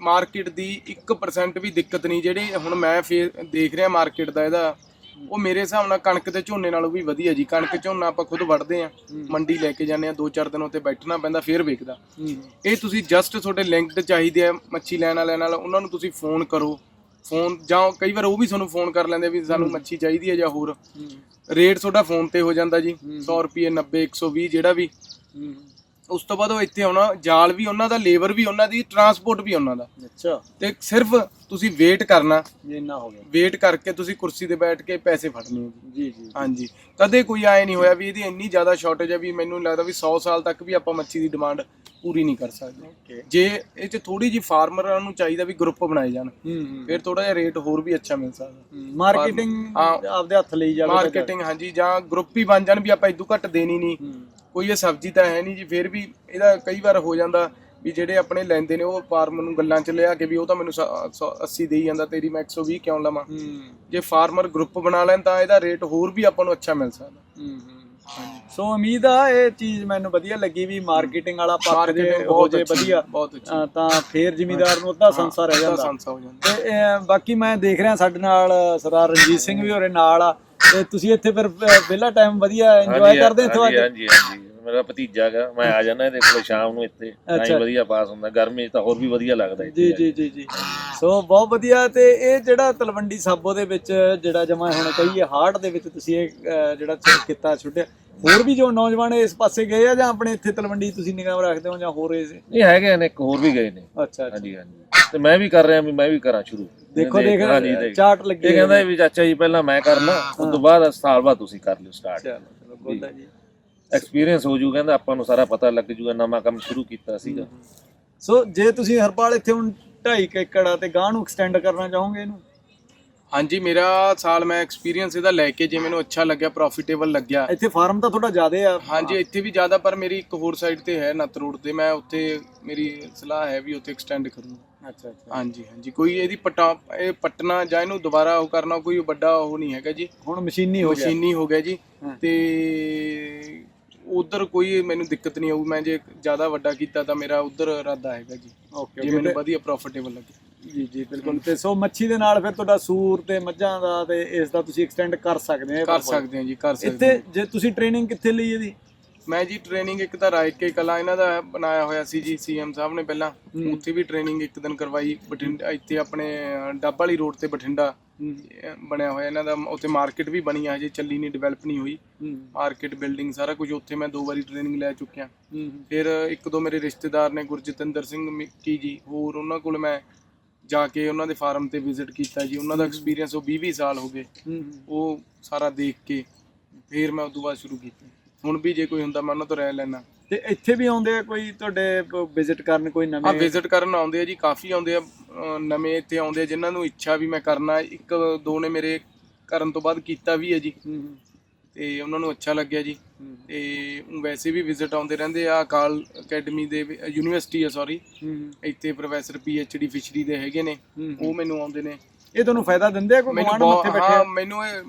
ਮਾਰਕੀਟ ਦੀ 1% ਵੀ ਦਿੱਕਤ ਨਹੀਂ ਜਿਹੜੀ ਹੁਣ ਮੈਂ ਫੇਰ ਦੇਖ ਰਿਹਾ ਮਾਰਕੀਟ ਦਾ ਇਹਦਾ। ਉਹ ਮੇਰੇ ਹਿਸਾਬ ਨਾਲ ਕਣਕ ਤੇ ਝੋਨੇ ਨਾਲੋਂ ਵੀ ਵਧੀਆ ਜੀ। ਕਣਕ ਝੋਨਾ ਆਪਾਂ ਖੁਦ ਵੱਢਦੇ ਆ ਮੰਡੀ ਲੈ ਕੇ ਜਾਂਦੇ ਆ ਦੋ ਚਾਰ ਦਿਨ ਉੱਤੇ ਬੈਠਣਾ ਪੈਂਦਾ ਫੇਰ ਵੇਚਦਾ ਹੂੰ ਇਹ ਤੁਸੀਂ ਜਸਟ ਤੁਹਾਡੇ ਲਿੰਕਡ ਚਾਹੀਦੇ ਆ ਮੱਛੀ ਲੈਣ ਵਾਲਿਆਂ ਨਾਲ ਉਹਨਾਂ ਨੂੰ ਤੁਸੀਂ ਫੋਨ ਕਰੋ। ਫੋਨ ਜਾਂ ਕਈ ਵਾਰ ਉਹ ਵੀ ਤੁਹਾਨੂੰ ਫੋਨ ਕਰ ਲੈਂਦੇ ਵੀ ਸਾਨੂੰ ਮੱਛੀ ਚਾਹੀਦੀ ਹੈ ਜਾਂ ਹੋਰ। ਰੇਟ ਤੁਹਾਡਾ ਫੋਨ ਤੇ ਹੋ ਜਾਂਦਾ ਜੀ 100 ਰੁਪਏ 90 120 ਜਿਹੜਾ ਵੀ। ਉਸ ਤੋਂ ਬਾਅਦ ਉਹ ਇੱਥੇ ਆਉਣਾ ਜਾਲ ਵੀ ਉਹਨਾਂ ਦਾ ਲੇਬਰ ਵੀ ਉਹਨਾਂ ਦੀ ਟਰਾਂਸਪੋਰਟ ਵੀ ਉਹਨਾਂ ਦਾ। ਅੱਛਾ। ਤੇ ਸਿਰਫ ਤੁਸੀਂ ਵੇਟ ਕਰਨਾ। ਇਹ ਇੰਨਾ ਹੋ ਗਿਆ। ਵੇਟ ਕਰਕੇ ਤੁਸੀਂ ਕੁਰਸੀ ਤੇ ਬੈਠ ਕੇ ਪੈਸੇ ਫੜਨੇ ਹੋ ਜੀ। ਜੀ ਜੀ। ਹਾਂਜੀ। ਕਦੇ ਕੋਈ ਆਏ ਨਹੀਂ ਹੋਇਆ ਵੀ ਇਹਦੀ ਇੰਨੀ ਜ਼ਿਆਦਾ ਸ਼ਾਰਟੇਜ ਹੈ ਵੀ ਮੈਨੂੰ ਲੱਗਦਾ ਵੀ 100 ਸਾਲ ਤੱਕ ਵੀ ਆਪਾਂ ਮੱਛੀ ਦੀ ਡਿਮਾਂਡ ਪੂਰੀ ਨਹੀਂ ਕਰ ਸਕਦੇ। ਜੇ ਇਹ ਚ ਥੋੜੀ ਜੀ ਫਾਰਮਰਾਂ ਨੂੰ ਚਾਹੀਦਾ ਵੀ ਗਰੁੱਪ ਬਣਾਏ ਜਾਣ ਫਿਰ ਥੋੜਾ ਜਿਹਾ ਰੇਟ ਹੋਰ ਵੀ ਅੱਛਾ ਮਿਲ ਸਕਦਾ। ਮਾਰਕੀਟਿੰਗ। ਆਪਦੇ ਹੱਥ ਲਈ ਜਾਵੇ ਮਾਰਕੀਟਿੰਗ ਹਾਂਜੀ ਜਾਂ ਗਰੁੱਪ ਹੀ ਬਣ ਜਾਣ ਵੀ ਆਪਾਂ ਇਦੋਂ ਘੱਟ ਦੇਣੀ ਨਹੀਂ ਕੋਈ ਇਹ ਸਬਜ਼ੀ ਤਾਂ ਹੈ ਨਹੀਂ ਜੀ ਫਿਰ ਵੀ ਇਹਦਾ ਕਈ ਵਾਰ ਹੋ ਜਾਂਦਾ ਵੀ ਜਿਹੜੇ ਆਪਣੇ ਲੈਂਦੇ ਨੇ ਉਹ ਫਾਰਮ ਨੂੰ ਗੱਲਾਂ 'ਚ ਲਿਆ ਕੇ ਵੀ ਉਹ ਤਾਂ ਮੈਨੂੰ ਸ- ਸੌ- 80 ਦੇਈ ਜਾਂਦਾ ਤੇਰੀ ਮੈਂ 120 ਕਿਉਂ ਲਵਾਂ? ਹੂੰ। ਜੇ ਫਾਰਮਰ ਗਰੁੱਪ ਬਣਾ ਲੈਣ ਤਾਂ ਇਹਦਾ ਰੇਟ ਹੋਰ ਵੀ ਆਪਾਂ ਨੂੰ ਅੱਛਾ ਮਿਲ ਸਕਦਾ। ਸੋ ਉਮੀਦ ਆ ਇਹ ਚੀਜ਼ ਮੈਨੂੰ ਵਧੀਆ ਲੱਗੀ ਵੀ ਮਾਰਕੀਟਿੰਗ ਵਾਲਾ ਪੱਖ Marketing ਹੋ ਜੇ ਵਧੀਆ ਬਹੁਤ ਅੱਛੀ। ਤਾਂ ਫੇਰ ਜ਼ਿਮੀਦਾਰ ਨੂੰ ਅੱਧਾ ਸੰਸਾ ਰਹਿ ਜਾਂਦਾ। ਸੰਸਾ ਹੋ ਜਾਂਦਾ। ਤੇ ਬਾਕੀ ਮੈਂ ਦੇਖ ਰਿਹਾ ਸਾਡੇ ਨਾਲ ਸਰਦਾਰ ਰਣਜੀਤ ਸਿੰਘ ਵੀ ਹੋਰੇ ਨਾਲ ਆ। ਤੇ ਤੁਸੀਂ ਇੱਥੇ ਫਿਰ ਵਿਹਲਾ ਟਾਈਮ ਵਧੀਆ ਇੰਜੋਏ ਕਰਦੇ ਇੱਥੇ ਆ ਹਾਂਜੀ ਕੇ ਹਾਂਜੀ ਹਾਂਜੀ। ਮੇਰਾ ਭਤੀਜਾ ਗਾ ਮੈਂ ਆ ਜਾਣਾ ਇਹਦੇ ਕੋਲ ਸ਼ਾਮ ਨੂੰ ਇੱਥੇ। ਤਾਂ ਅੱਛਾ। ਵਧੀਆ ਪਾਸ ਹੁੰਦਾ ਗਰਮੀ 'ਚ ਤਾਂ ਹੋਰ ਵੀ ਵਧੀਆ ਲੱਗਦਾ ਇੱਥੇ ਜੀ। ਜੀ ਜੀ ਜੀ ਸੋ ਬਹੁਤ ਵਧੀਆ ਤੇ ਇਹ ਜਿਹੜਾ ਤਲਵੰਡੀ ਸਾਬੋ ਦੇ ਵਿੱਚ ਜਿਹੜਾ ਜਮਾ ਹੁਣ ਕਹੀਏ ਹਾਰਟ ਦੇ ਵਿੱਚ ਤੁਸੀਂ ਇਹ ਜਿਹੜਾ ਚ- ਕੀਤਾ ਛੁੱਟਿਆ ਹੋਰ ਵੀ ਜੋ ਨੌਜਵਾਨ ਇਸ ਪਾਸੇ ਗਏ ਆ ਜਾਂ ਆਪਣੇ ਇੱਥੇ ਤਲਵੰਡੀ ਤੁਸੀਂ ਨਿਗਾਹ ਰੱਖਦੇ ਹੋ ਜਾਂ ਹੋਰ ਇਸ ਇਹ ਹੈਗੇ ਨੇ ਇੱਕ ਹੋਰ ਵੀ ਗਏ ਨੇ। ਅੱਛਾ ਅੱਛਾ। ਹਾਂਜੀ ਹਾਂਜੀ। ਤੇ ਮੈਂ ਵੀ ਕਰ ਰਿਹਾ ਵੀ ਮੈਂ ਵੀ ਕਰਾਂ ਸ਼ੁਰੂ। ਦੇਖੋ ਦੇਖ- ਦੇਖ ਹਾਂਜੀ, ਦੇਖ। ਚਾਰਟ ਲੱਗੀ ਇਹ ਕਹਿੰਦਾ ਵੀ ਚਾਚਾ ਜੀ ਪਹਿਲਾਂ ਮੈਂ ਕਰਨਾ ਉਸ ਤੋਂ ਬਾਅਦ ਸਾਲ ਬਾਅਦ ਤੁਸੀਂ ਕਰ ਲਿਓ ਸਟਾਰਟ ਚਲੋ ਚਲੋ ਜੀ। ਐਕਸਪੀਰੀਅੰਸ ਹੋ ਜੂ ਕਹਿੰਦਾ ਆਪਾਂ ਨੂੰ ਸਾਰਾ ਪਤਾ ਲੱਗ ਜੂਗਾ ਨਵਾਂ ਕੰਮ ਸ਼ੁਰੂ ਕੀਤਾ ਸੀਗਾ। ਸੋ ਜੇ ਤੁਸੀਂ ਹਰਪਾਲ ਇੱਥੇ ਹੁਣ 2.5 ਏਕੜ ਆ ਤੇ ਗਾਂ ਨੂੰ ਐਕਸਟੈਂਡ ਕਰਨਾ ਚਾਹੋਗੇ ਇਹਨੂੰ? ਹਾਂਜੀ ਮੇਰਾ ਸਾਲ ਮੈਂ ਐਕਸਪੀਰੀਅੰਸ ਇਹਦਾ ਲੈ ਕੇ ਜੇ ਮੈਨੂੰ ਅੱਛਾ ਲੱਗਿਆ ਪ੍ਰੋਫਿਟੇਬਲ ਲੱਗਿਆ। ਇੱਥੇ ਫਾਰਮ ਤਾਂ ਥੋੜਾ ਜ਼ਿਆਦੇ ਆ। ਹਾਂਜੀ ਇੱਥੇ ਵੀ ਜ਼ਿਆਦਾ ਪਰ ਮੇਰੀ ਇੱਕ ਹੋਰ ਸਾਈਡ ਤੇ ਹੈ ਨੱਤ ਰੋਡ ਤੇ। ਮੈਂ ਉੱਥੇ ਮੇਰੀ ਸਲਾਹ ਹੈ ਵੀ ਉੱਥੇ ਐਕਸਟੈਂਡ ਕਰੂੰਗਾ ਅੱਛਾ ਅੱਛਾ। ਹਾਂਜੀ ਹਾਂਜੀ। ਕੋਈ ਇਹਦੀ ਪਟਾ ਇਹ ਪਟਣਾ ਜਾਂ ਇਹਨੂੰ ਦੁਬਾਰਾ ਉਹ ਕਰਨਾ ਕੋਈ ਵੱਡਾ ਉਹ ਨਹੀਂ ਹੈਗਾ ਜੀ। ਹੁਣ ਮਸ਼ੀਨੀ ਹੋ ਗਿਆ। ਮਸ਼ੀਨੀ ਹੋ ਗਿਆ ਜੀ। ਤੇ ਉਧਰ ਕੋਈ ਮੈਨੂੰ ਦਿੱਕਤ ਨਹੀਂ ਆਊ ਮੈਂ ਜੇ ਜ਼ਿਆਦਾ ਵੱਡਾ ਕੀਤਾ ਤਾਂ ਮੇਰਾ ਉਧਰ ਇਰਾਦਾ ਹੈਗਾ ਜੀ। ਓਕੇ ਜੇ ਮੈਨੂੰ ਵਧੀਆ ਪ੍ਰੋਫਿਟੇਬਲ ਲੱਗੇ। ਜੀ ਜੀ ਬਿਲਕੁਲ। ਤੇ ਸੋ ਮੱਛੀ ਦੇ ਨਾਲ ਫਿਰ ਤੁਹਾਡਾ ਸੂਰ ਤੇ ਮੱਝਾਂ ਦਾ ਤੇ ਇਸ ਦਾ ਤੁਸੀਂ ਐਕਸਟੈਂਡ ਕਰ ਸਕਦੇ ਹੋ ਕਰ ਸਕਦੇ ਹਾਂ ਜੀ ਕਰ ਸਕਦੇ ਇੱਥੇ ਜੇ ਤੁਸੀਂ ਟ੍ਰੇਨਿੰਗ ਕਿੱਥੇ ਲਈ ਇਹਦੀ? ਮੈਂ ਜੀ ਟ੍ਰੇਨਿੰਗ ਇੱਕ ਤਾਂ ਰਾਇਕੇ ਕਲਾ ਇਹਨਾਂ ਦਾ ਬਣਾਇਆ ਹੋਇਆ ਸੀ ਜੀ ਸੀਐਮ ਸਾਹਿਬ ਨੇ ਪਹਿਲਾਂ। ਉੱਥੇ ਵੀ ਟ੍ਰੇਨਿੰਗ ਇੱਕ ਦਿਨ ਕਰਵਾਈ ਬਠਿੰਡਾ ਇੱਥੇ ਆਪਣੇ ਡੱਬ ਵਾਲੀ ਰੋਡ ਤੇ ਬਠਿੰਡਾ ਬਣਿਆ ਹੋਇਆ ਇਹਨਾਂ ਦਾ। ਉੱਥੇ ਮਾਰਕੀਟ ਵੀ ਬਣੀ ਆ ਹਜੇ ਚੱਲੀ ਨਹੀਂ ਡਿਵੈਲਪ ਨਹੀਂ ਹੋਈ। ਮਾਰਕੀਟ ਬਿਲਡਿੰਗ ਸਾਰਾ ਕੁਝ ਉੱਥੇ ਮੈਂ ਦੋ ਵਾਰੀ ਟ੍ਰੇਨਿੰਗ ਲੈ ਚੁੱਕਿਆ। ਫਿਰ ਇੱਕ ਦੋ ਮੇਰੇ ਰਿਸ਼ਤੇਦਾਰ ਨੇ ਗੁਰਜਿਤਿੰਦਰ ਸਿੰਘ ਮਿੱਕੀ ਜੀ ਹੋਰ ਉਹਨਾਂ ਕੋਲ ਮੈਂ ਜਾ ਕੇ ਉਹਨਾਂ ਦੇ ਫਾਰਮ ਤੇ ਵਿਜ਼ਿਟ ਕੀਤਾ ਜੀ। ਉਹਨਾਂ ਦਾ ਐਕਸਪੀਰੀਅੰਸ ਉਹ 20 20 ਸਾਲ ਹੋ ਗਏ। ਉਹ ਸਾਰਾ ਦੇਖ ਕੇ ਫਿਰ ਮੈਂ ਉਦੋਂ ਬਾਅਦ ਸ਼ੁਰੂ ਕੀਤੀ। ਹੁਣ ਵੀ ਜੇ ਕੋਈ ਹੁੰਦਾ ਮੈਂ ਉਹਨਾਂ ਤੋਂ ਰਾਏ ਲੈਣਾ ਤੇ ਇੱਥੇ ਵੀ ਆਉਂਦੇ ਆ ਕੋਈ ਤੁਹਾਡੇ ਵਿਜ਼ਿਟ ਕਰਨ ਕੋਈ ਆ ਨਵੇਂ ਵਿਜ਼ਿਟ ਕਰਨ ਆਉਂਦੇ ਆ ਜੀ ਕਾਫੀ ਆਉਂਦੇ ਆ ਅਹ ਨਵੇਂ ਇੱਥੇ ਆਉਂਦੇ ਆ ਜਿਨ੍ਹਾਂ ਨੂੰ ਇੱਛਾ ਵੀ ਮੈਂ ਕਰਨਾ ਇੱਕ ਦੋ ਨੇ ਮੇਰੇ ਕਰਨ ਤੋਂ ਬਾਅਦ ਕੀਤਾ ਵੀ ਹੈ ਜੀ। ਹੂੰ ਤੇ ਉਹਨਾਂ ਨੂੰ ਅੱਛਾ ਲੱਗਿਆ ਜੀ। ਹੂੰ। ਤੇ ਊਂ ਵੈਸੇ ਵੀ ਵਿਜ਼ਿਟ ਆਉਂਦੇ ਰਹਿੰਦੇ ਆ ਅਕਾਲ ਅਕੈਡਮੀ ਦੇ ਯੂਨੀਵਰਸਿਟੀ ਆ ਸੌਰੀ ਹੂੰ ਇੱਥੇ ਪ੍ਰੋਫੈਸਰ ਡੀ ਫਿਸ਼ਰੀ ਦੇ ਹੈਗੇ ਨੇ। ਹੂੰ ਉਹ ਮੈਨੂੰ ਆਉਂਦੇ ਨੇ। ਇਹ ਤੁਹਾਨੂੰ ਫਾਇਦਾ ਦਿੰਦੇ ਆ ਕੋਈ ਮੱਥੇ ਹਾਂ? ਮੈਨੂੰ ਇਹ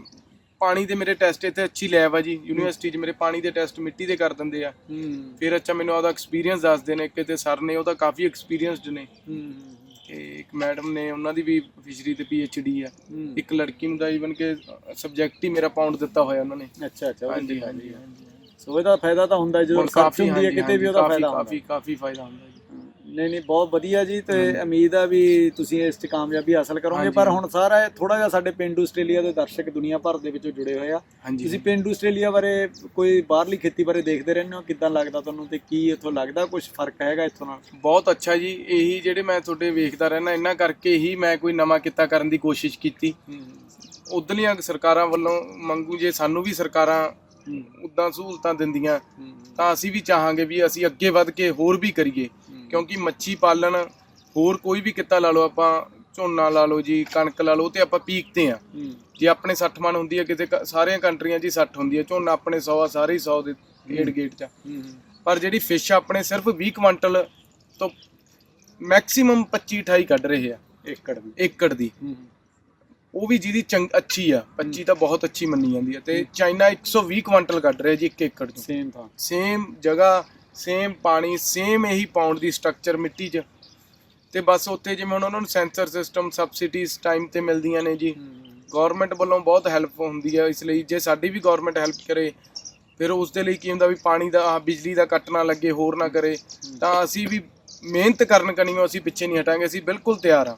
ਪਾਣੀ ਦੇ ਮੇਰੇ ਟੈਸਟ ਇੱਥੇ ਅੱਛੀ ਲੈਬ ਆ ਜੀ ਯੂਨੀਵਰਸਿਟੀ 'ਚ ਮੇਰੇ ਪਾਣੀ ਦੇ ਟੈਸਟ ਮਿੱਟੀ ਦੇ ਕਰ ਦਿੰਦੇ ਆ। ਹੂੰ। ਫਿਰ ਅੱਛਾ ਮੈਨੂੰ ਉਹਦਾ ਐਕਸਪੀਰੀਅੰਸ ਦੱਸਦੇ ਨੇ ਕਿਤੇ ਸਰ ਨੇ ਉਹ ਤਾਂ ਕਾਫੀ ਐਕਸਪੀਰੀਅੰਸਡ ਨੇ। ਹੂੰ ਤੇ ਇੱਕ ਮੈਡਮ ਨੇ ਉਹਨਾਂ ਦੀ ਵੀ ਫਿਸ਼ਰੀ ਤੇ ਡੀ ਆ। ਹੂੰ। ਇੱਕ ਲੜਕੀ ਨੂੰ ਤਾਂ ਈਵਨ ਕਿ ਸਬਜੈਕਟ ਹੀ ਮੇਰਾ ਪਾਉਂਡ ਦਿੱਤਾ ਹੋਇਆ ਉਹਨਾਂ ਨੇ। ਅੱਛਾ ਅੱਛਾ ਉਹਦੀ ਹਾਂਜੀ ਹਾਂਜੀ। ਸੋ ਇਹਦਾ ਫਾਇਦਾ ਤਾਂ ਹੁੰਦਾ ਜਦੋਂ ਹੁਣ ਸਰਚ ਹੁੰਦੀ ਹੈ ਹਾਂਜੀ, ਕਿਤੇ ਵੀ ਉਹਦਾ ਕਾਫੀ- ਫਾਇਦਾ ਹੁੰਦਾ। ਕਾਫੀ ਕਾਫੀ ਫਾਇਦਾ ਹੁੰਦਾ ਜੀ। ਨਹੀਂ ਨਹੀਂ ਬਹੁਤ ਵਧੀਆ ਜੀ ਤੇ ਉਮੀਦ ਆ ਵੀ ਤੁਸੀਂ ਇਸ 'ਚ ਕਾਮਯਾਬੀ ਹਾਸਲ ਕਰੋਗੇ। ਪਰ ਹੁਣ ਸਾਰਾ ਥੋੜਾ ਜਿਹਾ ਸਾਡੇ ਪਿੰਡੂ ਆਸਟ੍ਰੇਲੀਆ ਦੇ ਦਰਸ਼ਕ ਦੁਨੀਆ ਭਰ ਦੇ ਵਿੱਚੋਂ ਜੁੜੇ ਹੋਏ ਆ। ਤੁਸੀਂ ਪਿੰਡੂ ਆਸਟ੍ਰੇਲੀਆ ਬਾਰੇ ਕੋਈ ਬਾਹਰਲੀ ਖੇਤੀ ਬਾਰੇ ਦੇਖਦੇ ਰਹਿੰਦੇ ਹੋ? ਕਿੱਦਾਂ ਲੱਗਦਾ ਤੁਹਾਨੂੰ ਤੇ ਕੀ ਇੱਥੋਂ ਲੱਗਦਾ? ਕੁਝ ਫ਼ਰਕ ਹੈਗਾ ਇੱਥੋਂ ਨਾਲ? ਬਹੁਤ ਅੱਛਾ ਜੀ। ਇਹੀ ਜਿਹੜੇ ਮੈਂ ਤੁਹਾਡੇ ਵੇਖਦਾ ਰਹਿਣਾ ਇਹਨਾਂ ਕਰਕੇ ਹੀ ਮੈਂ ਕੋਈ ਨਵਾਂ ਕਿੱਤਾ ਕਰਨ ਦੀ ਕੋਸ਼ਿਸ਼ ਕੀਤੀ। ਉਧਰਲੀਆਂ ਸਰਕਾਰਾਂ ਵੱਲੋਂ ਮੰਗੂ ਜੇ ਸਾਨੂੰ ਵੀ ਸਰਕਾਰਾਂ ਉਦਾਂ ਸਹੂਲਤਾਂ ਦਿੰਦੀਆਂ ਤਾਂ ਅਸੀਂ ਵੀ ਚਾਹਾਂਗੇ ਵੀ ਅਸੀਂ ਅੱਗੇ ਵੱਧ ਕੇ ਹੋਰ ਵੀ ਕਰੀਏ। ਕਿਉਂਕਿ ਮੱਛੀ ਪਾਲਣ ਹੋਰ ਕੋਈ ਵੀ ਕਿੱਤਾ ਲਾ ਲਓ ਆਪਾਂ ਝੋਨਾ ਲਾ ਲਓ ਜੀ ਕਣਕ ਲਾ ਲਓ ਤੇ ਆਪਾਂ ਪੀਕ ਤੇ ਆ ਜੇ ਆਪਣੇ 60 ਮਣ ਹੁੰਦੀ ਹੈ ਕਿਤੇ ਸਾਰੀਆਂ ਕੰਟਰੀਆਂ ਹੀ 60 ਹੁੰਦੀ ਹੈ ਝੋਨਾ ਆਪਣੇ 100 ਆ ਸਾਰੇ ਹੀ 100 ਦੇ ਗੇੜ ਗੇਟ 'ਚ। ਪਰ ਜਿਹੜੀ ਫਿਸ਼ ਆਪਣੇ ਸਿਰਫ 20 ਕੁਇੰਟਲ ਤੋਂ ਮੈਕਸਿਮਮ 25 28 ਕੱਢ ਰਹੇ ਆ। ਏਕੜ ਦੀ। ਏਕੜ ਦੀ। ਉਹ ਵੀ ਜਿਹਦੀ ਚੰਗ ਅੱਛੀ ਆ। 25 ਤਾਂ ਬਹੁਤ ਅੱਛੀ ਮੰਨੀ ਜਾਂਦੀ ਹੈ। ਤੇ ਚਾਈਨਾ 120 ਕੁਇੰਟਲ ਕੱਢ ਰਿਹਾ ਜੀ ਇੱਕ ਏਕੜ ਤੋਂ। ਸੇਮ ਤਾਂ ਸੇਮ ਜਗ੍ਹਾ ਸੇਮ ਪਾਣੀ ਸੇਮ ਇਹੀ ਪਾਉਣ ਦੀ ਸਟਰਕਚਰ ਮਿੱਟੀ 'ਚ। ਤੇ ਬਸ ਉੱਥੇ ਜਿਵੇਂ ਹੁਣ ਉਹਨਾਂ ਨੂੰ ਸੈਂਸਰ ਸਿਸਟਮ ਸਬਸਿਡੀਜ਼ ਟਾਈਮ ਤੇ ਮਿਲਦੀਆਂ ਨੇ ਜੀ। ਗਵਰਨਮੈਂਟ ਵੱਲੋਂ ਬਹੁਤ ਹੈਲਪ ਹੁੰਦੀ ਹੈ ਇਸ ਲਈ ਜੇ ਸਾਡੀ ਵੀ ਗਵਰਨਮੈਂਟ ਹੈਲਪ ਕਰੇ, ਫਿਰ ਉਸ ਦੇ ਲਈ ਕੀ ਹੁੰਦਾ ਵੀ ਪਾਣੀ ਦਾ, ਬਿਜਲੀ ਦਾ ਕੱਟ ਨਾ ਲੱਗੇ, ਹੋਰ ਨਾ ਕਰੇ। ਤਾਂ ਅਸੀਂ ਵੀ ਮਿਹਨਤ ਕਰਨ ਕਣੀਓ ਅਸੀਂ ਪਿੱਛੇ ਨਹੀਂ ਹਟਾਂਗੇ ਅਸੀਂ ਬਿਲਕੁਲ ਤਿਆਰ ਹਾਂ।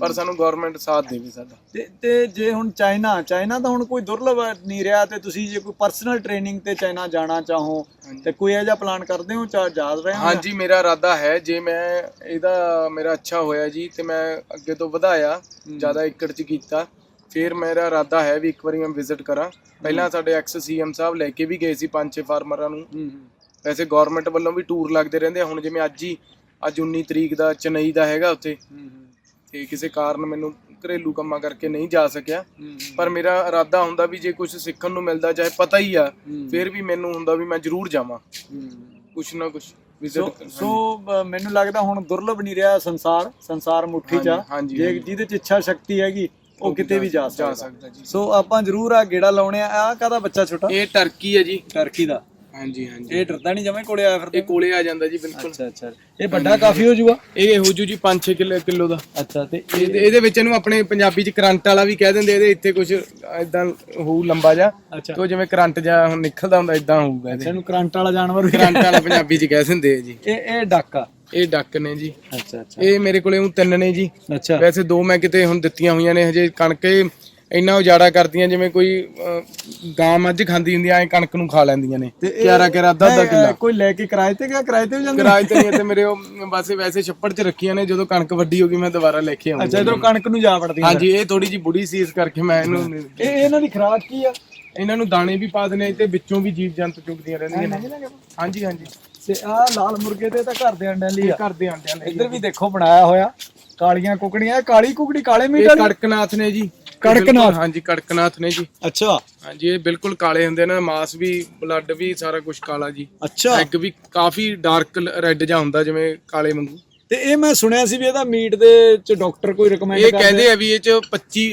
ਪਰ ਸਾਨੂੰ ਗਵਰਨਮੈਂਟ ਸਾਥ ਦੇਵੇ ਸਾਡਾ। ਤੇ ਤੇ ਜੇ ਹੁਣ ਚਾਈਨਾ ਚਾਈਨਾ ਤਾਂ ਹੁਣ ਕੋਈ ਦੁਰਲਭ ਨਹੀਂ ਰਿਹਾ ਤੇ ਤੁਸੀਂ ਜੇ ਕੋਈ ਪਰਸਨਲ ਟ੍ਰੇਨਿੰਗ ਤੇ ਚਾਈਨਾ ਜਾਣਾ ਚਾਹੋ ਤੇ ਕੋਈ ਇਹੋ ਜਿਹਾ ਪਲਾਨ ਕਰਦੇ ਹੋ ਚਾ ਯਾਦ ਰਹੇ ਹੋ ਹਾਂਜੀ ਮੇਰਾ ਇਰਾਦਾ ਹੈ ਜੇ ਮੈਂ ਇਹਦਾ ਮੇਰਾ ਅੱਛਾ ਹੋਇਆ ਜੀ ਤੇ ਮੈਂ ਅੱਗੇ ਤੋਂ ਵਧਾਇਆ ਜ਼ਿਆਦਾ ਏਕੜ ਚ ਕੀਤਾ ਫਿਰ ਮੇਰਾ ਇਰਾਦਾ ਹੈ ਵੀ ਇੱਕ ਵਾਰੀ ਮੈਂ ਵਿਜ਼ਿਟ ਕਰਾਂ। ਪਹਿਲਾਂ ਸਾਡੇ ਐਕਸ ਸੀਐਮ ਸਾਹਿਬ ਲੈ ਕੇ ਵੀ ਗਏ ਸੀ ਪੰਜ ਛੇ ਫਾਰਮਰਾਂ ਨੂੰ। ਵੈਸੇ ਗਵਰਨਮੈਂਟ ਵੱਲੋਂ ਵੀ ਟੂਰ ਲੱਗਦੇ ਰਹਿੰਦੇ ਆ। ਹੁਣ ਜਿਵੇਂ ਅੱਜ ਹੀ ਅੱਜ 19 ਤਰੀਕ ਦਾ ਚੇਨਈ ਦਾ ਹੈਗਾ ਉੱਥੇ। ਤੇ ਕਿਸੇ ਕਾਰਨ ਮੈਨੂੰ ਘਰੇਲੂ ਕੰਮਾਂ ਕਰਕੇ ਨਹੀਂ ਜਾ ਸਕਿਆ। ਪਰ ਮੇਰਾ ਇਰਾਦਾ ਹੁੰਦਾ ਵੀ ਜੇ ਕੁਝ ਸਿੱਖਣ ਨੂੰ ਮਿਲਦਾ ਚਾਹੇ ਪਤਾ ਹੀ ਆ ਫਿਰ ਵੀ ਮੈਨੂੰ ਹੁੰਦਾ ਵੀ ਮੈਂ ਜ਼ਰੂਰ ਜਾਵਾਂ। ਕੁਛ ਨਾ ਕੁਛ ਵਿਜ਼ਿਟ ਸੋ ਮੈਨੂੰ ਲੱਗਦਾ ਹੁਣ ਦੁਰਲਭ ਨਹੀਂ ਰਿਹਾ ਸੰਸਾਰ ਸੰਸਾਰ ਮੁੱਠੀ ਚ ਜੇ। ਜਿਹਦੇ ਚ ਇੱਛਾ ਸ਼ਕਤੀ ਹੈਗੀ ਉਹ ਕਿਤੇ ਵੀ ਜਾ ਸਕਦਾ ਸੋ ਆਪਾਂ ਜ਼ਰੂਰ ਆ ਗੇੜਾ ਲਾਉਣੇ ਆ। ਆ ਕਾਹਦਾ ਬੱਚਾ ਛੋਟਾ? ਇਹ ਟਰਕੀ ਹੈ ਜੀ। ਟਰਕੀ ਦਾ। ਹਾਂਜੀ ਹਾਂਜੀ ਇਹ ਡਰਦਾ ਨਹੀਂ ਜਮੇ ਕੋਲੇ ਆਇਆ ਇਹ ਫਿਰਦਾ ਕੋਲੇ ਆ ਜਾਂਦਾ ਜੀ ਬਿਲਕੁਲ। ਅੱਛਾ ਅੱਛਾ। ਇਹ ਵੱਡਾ ਕਾਫੀ ਹੋ ਜਾਊਗਾ ਇਹ ਹੋ ਜੂ ਜੀ 5-6 ਕਿਲੋ ਕਿਲੋ ਦਾ। ਅੱਛਾ ਤੇ ਇਹਦੇ ਇਹਦੇ ਵਿੱਚ ਇਹਨੂੰ ਆਪਣੇ ਪੰਜਾਬੀ ਚ ਕਰੰਟ ਵਾਲਾ ਵੀ ਕਹਿ ਦਿੰਦੇ ਇਹਦੇ ਇੱਥੇ ਕੁਝ ਇਦਾਂ ਹੋਊ ਲੰਬਾ ਜਾ ਅੱਛਾ। ਤੋ ਜਿਵੇਂ ਕਰੰਟ ਜਾ ਹੁਣ ਨਿਕਲਦਾ ਹੁੰਦਾ ਇਦਾਂ ਹੋਊਗਾ ਇਹਦੇ। ਇਹਨੂੰ ਕਰੰਟ ਵਾਲਾ ਜਾਨਵਰ ਵੀ ਕਰੰਟ ਵਾਲਾ ਪੰਜਾਬੀ ਚ ਕਹਿ ਦਿੰਦੇ ਆ ਜੀ। ਇਹ ਇਹ ਡਾਕਾ ਇਹ ਡੱਕ ਨੇ ਜੀ। ਅੱਛਾ ਅੱਛਾ। ਇਹ ਮੇਰੇ ਕੋਲੇ ਉਹ ਤਿੰਨ ਨੇ ਜੀ। ਅੱਛਾ। ਵੈਸੇ ਦੋ ਮੈਂ ਕਿਤੇ ਹੁਣ ਦਿੱਤੀਆਂ ਹੋਈਆਂ ਨੇ ਹਜੇ ਕਣਕੇ ਇੰਨਾ ਉਜਾੜਾ ਕਰਦੀਆਂ ਜਿਵੇਂ ਕੋਈ ਅਹ, ਗਾਂ ਮੱਝ ਖਾਂਦੀ ਹੁੰਦੀ ਐ ਕਣਕ ਨੂੰ ਖਾ ਲੈਂਦੀਆਂ ਨੇ। ਤੇ ਇਹ- ਕਿਆਰਾ ਕਿਆਰਾ ਅੱਧਾ ਅੱਧਾ ਕਿੱਲਾ। ਕੋਈ ਲੈ ਕੇ ਕਿਰਾਏ ਤੇ ਗਿਆ ਕਿਰਾਏ ਤੇ ਵੀ ਜਾਂਦੇ ਕਿਰਾਏ ਤੇ ਨਹੀਂ ਤੇ ਮੇਰੇ ਉਹ ਬਸ ਵੈਸੇ ਛੱਪੜ 'ਚ ਰੱਖੀਆਂ ਨੇ ਜਦੋਂ ਕਣਕ ਵੱਡੀ ਹੋ ਗਈ ਮੈਂ ਦੁਬਾਰਾ ਲੈ ਕੇ ਆਉਂਗਾ ਅੱਛਾ ਇਧਰੋਂ ਕਣਕ ਨੂੰ ਜਾ ਵੜਦੀ ਹਾਂਜੀ ਇਹ ਥੋੜੀ ਜੀ ਬੁੜੀ ਸੀ ਇਸ ਕਰਕੇ ਮੈਂ ਇਹਨੂੰ ਇਹ ਇਹਨਾਂ ਦੀ ਖਰਾਕ ਕੀ ਆ? ਇਹਨਾਂ ਨੂੰ ਦਾਣੇ ਵੀ ਪਾ ਦਨੇ ਤੇ ਵਿੱਚੋਂ ਵੀ ਜੀਵ ਜੰਤ ਚੁਗਦੀਆਂ ਰਹਿੰਦੀਆਂ ਨੇ। ਹਾਂਜੀ ਹਾਂਜੀ। ਤੇ ਆ ਲਾਲ ਮੁਰਗੇ ਤੇ ਤਾਂ ਘਰ ਦੇ ਅੰਡਿਆਂ ਲਈ ਆ। ਘਰ ਦੇ ਆਂਡਿਆਂ ਨੇ ਇੱਧਰ ਵੀ ਦੇਖੋ ਬਣਾਇਆ ਹੋਇਆ ਕਾਲੀਆਂ ਕੁਕੜੀਆਂ ਇਹ ਕਾਲੀ ਕੁਕੜੀ ਕਾਲੇ ਮੀਟ ਇਹ ਵਾਲੀ ਕੜਕਨਾਥ ਨੇ ਜੀ। ਕੜਕਨਾਥ? ਹਾਂਜੀ ਕੜਕਨਾਥ ਨੇ ਜੀ। ਅੱਛਾ। ਹਾਂਜੀ ਇਹ ਬਿਲਕੁਲ ਕਾਲੇ ਹੁੰਦੇ ਨੇ ਮਾਸ ਵੀ ਬਲੱਡ ਵੀ ਸਾਰਾ ਕੁਝ ਕਾਲਾ ਜੀ। ਅੱਛਾ। ਐਗ ਵੀ ਕਾਫੀ ਡਾਰਕ ਰੈੱਡ ਜਾਂ ਹੁੰਦਾ ਜਿਵੇਂ ਕਾਲੇ ਵਾਂਗੂ। ਤੇ ਇਹ ਮੈਂ ਸੁਣਿਆ ਸੀ ਵੀ ਇਹਦਾ ਮੀਟ ਦੇ ਚ ਡਾਕਟਰ ਕੋਈ ਰეკਮੈਂਡ ਇਹ ਕਹਿੰਦੇ ਆ ਵੀ ਇਹ ਚ 25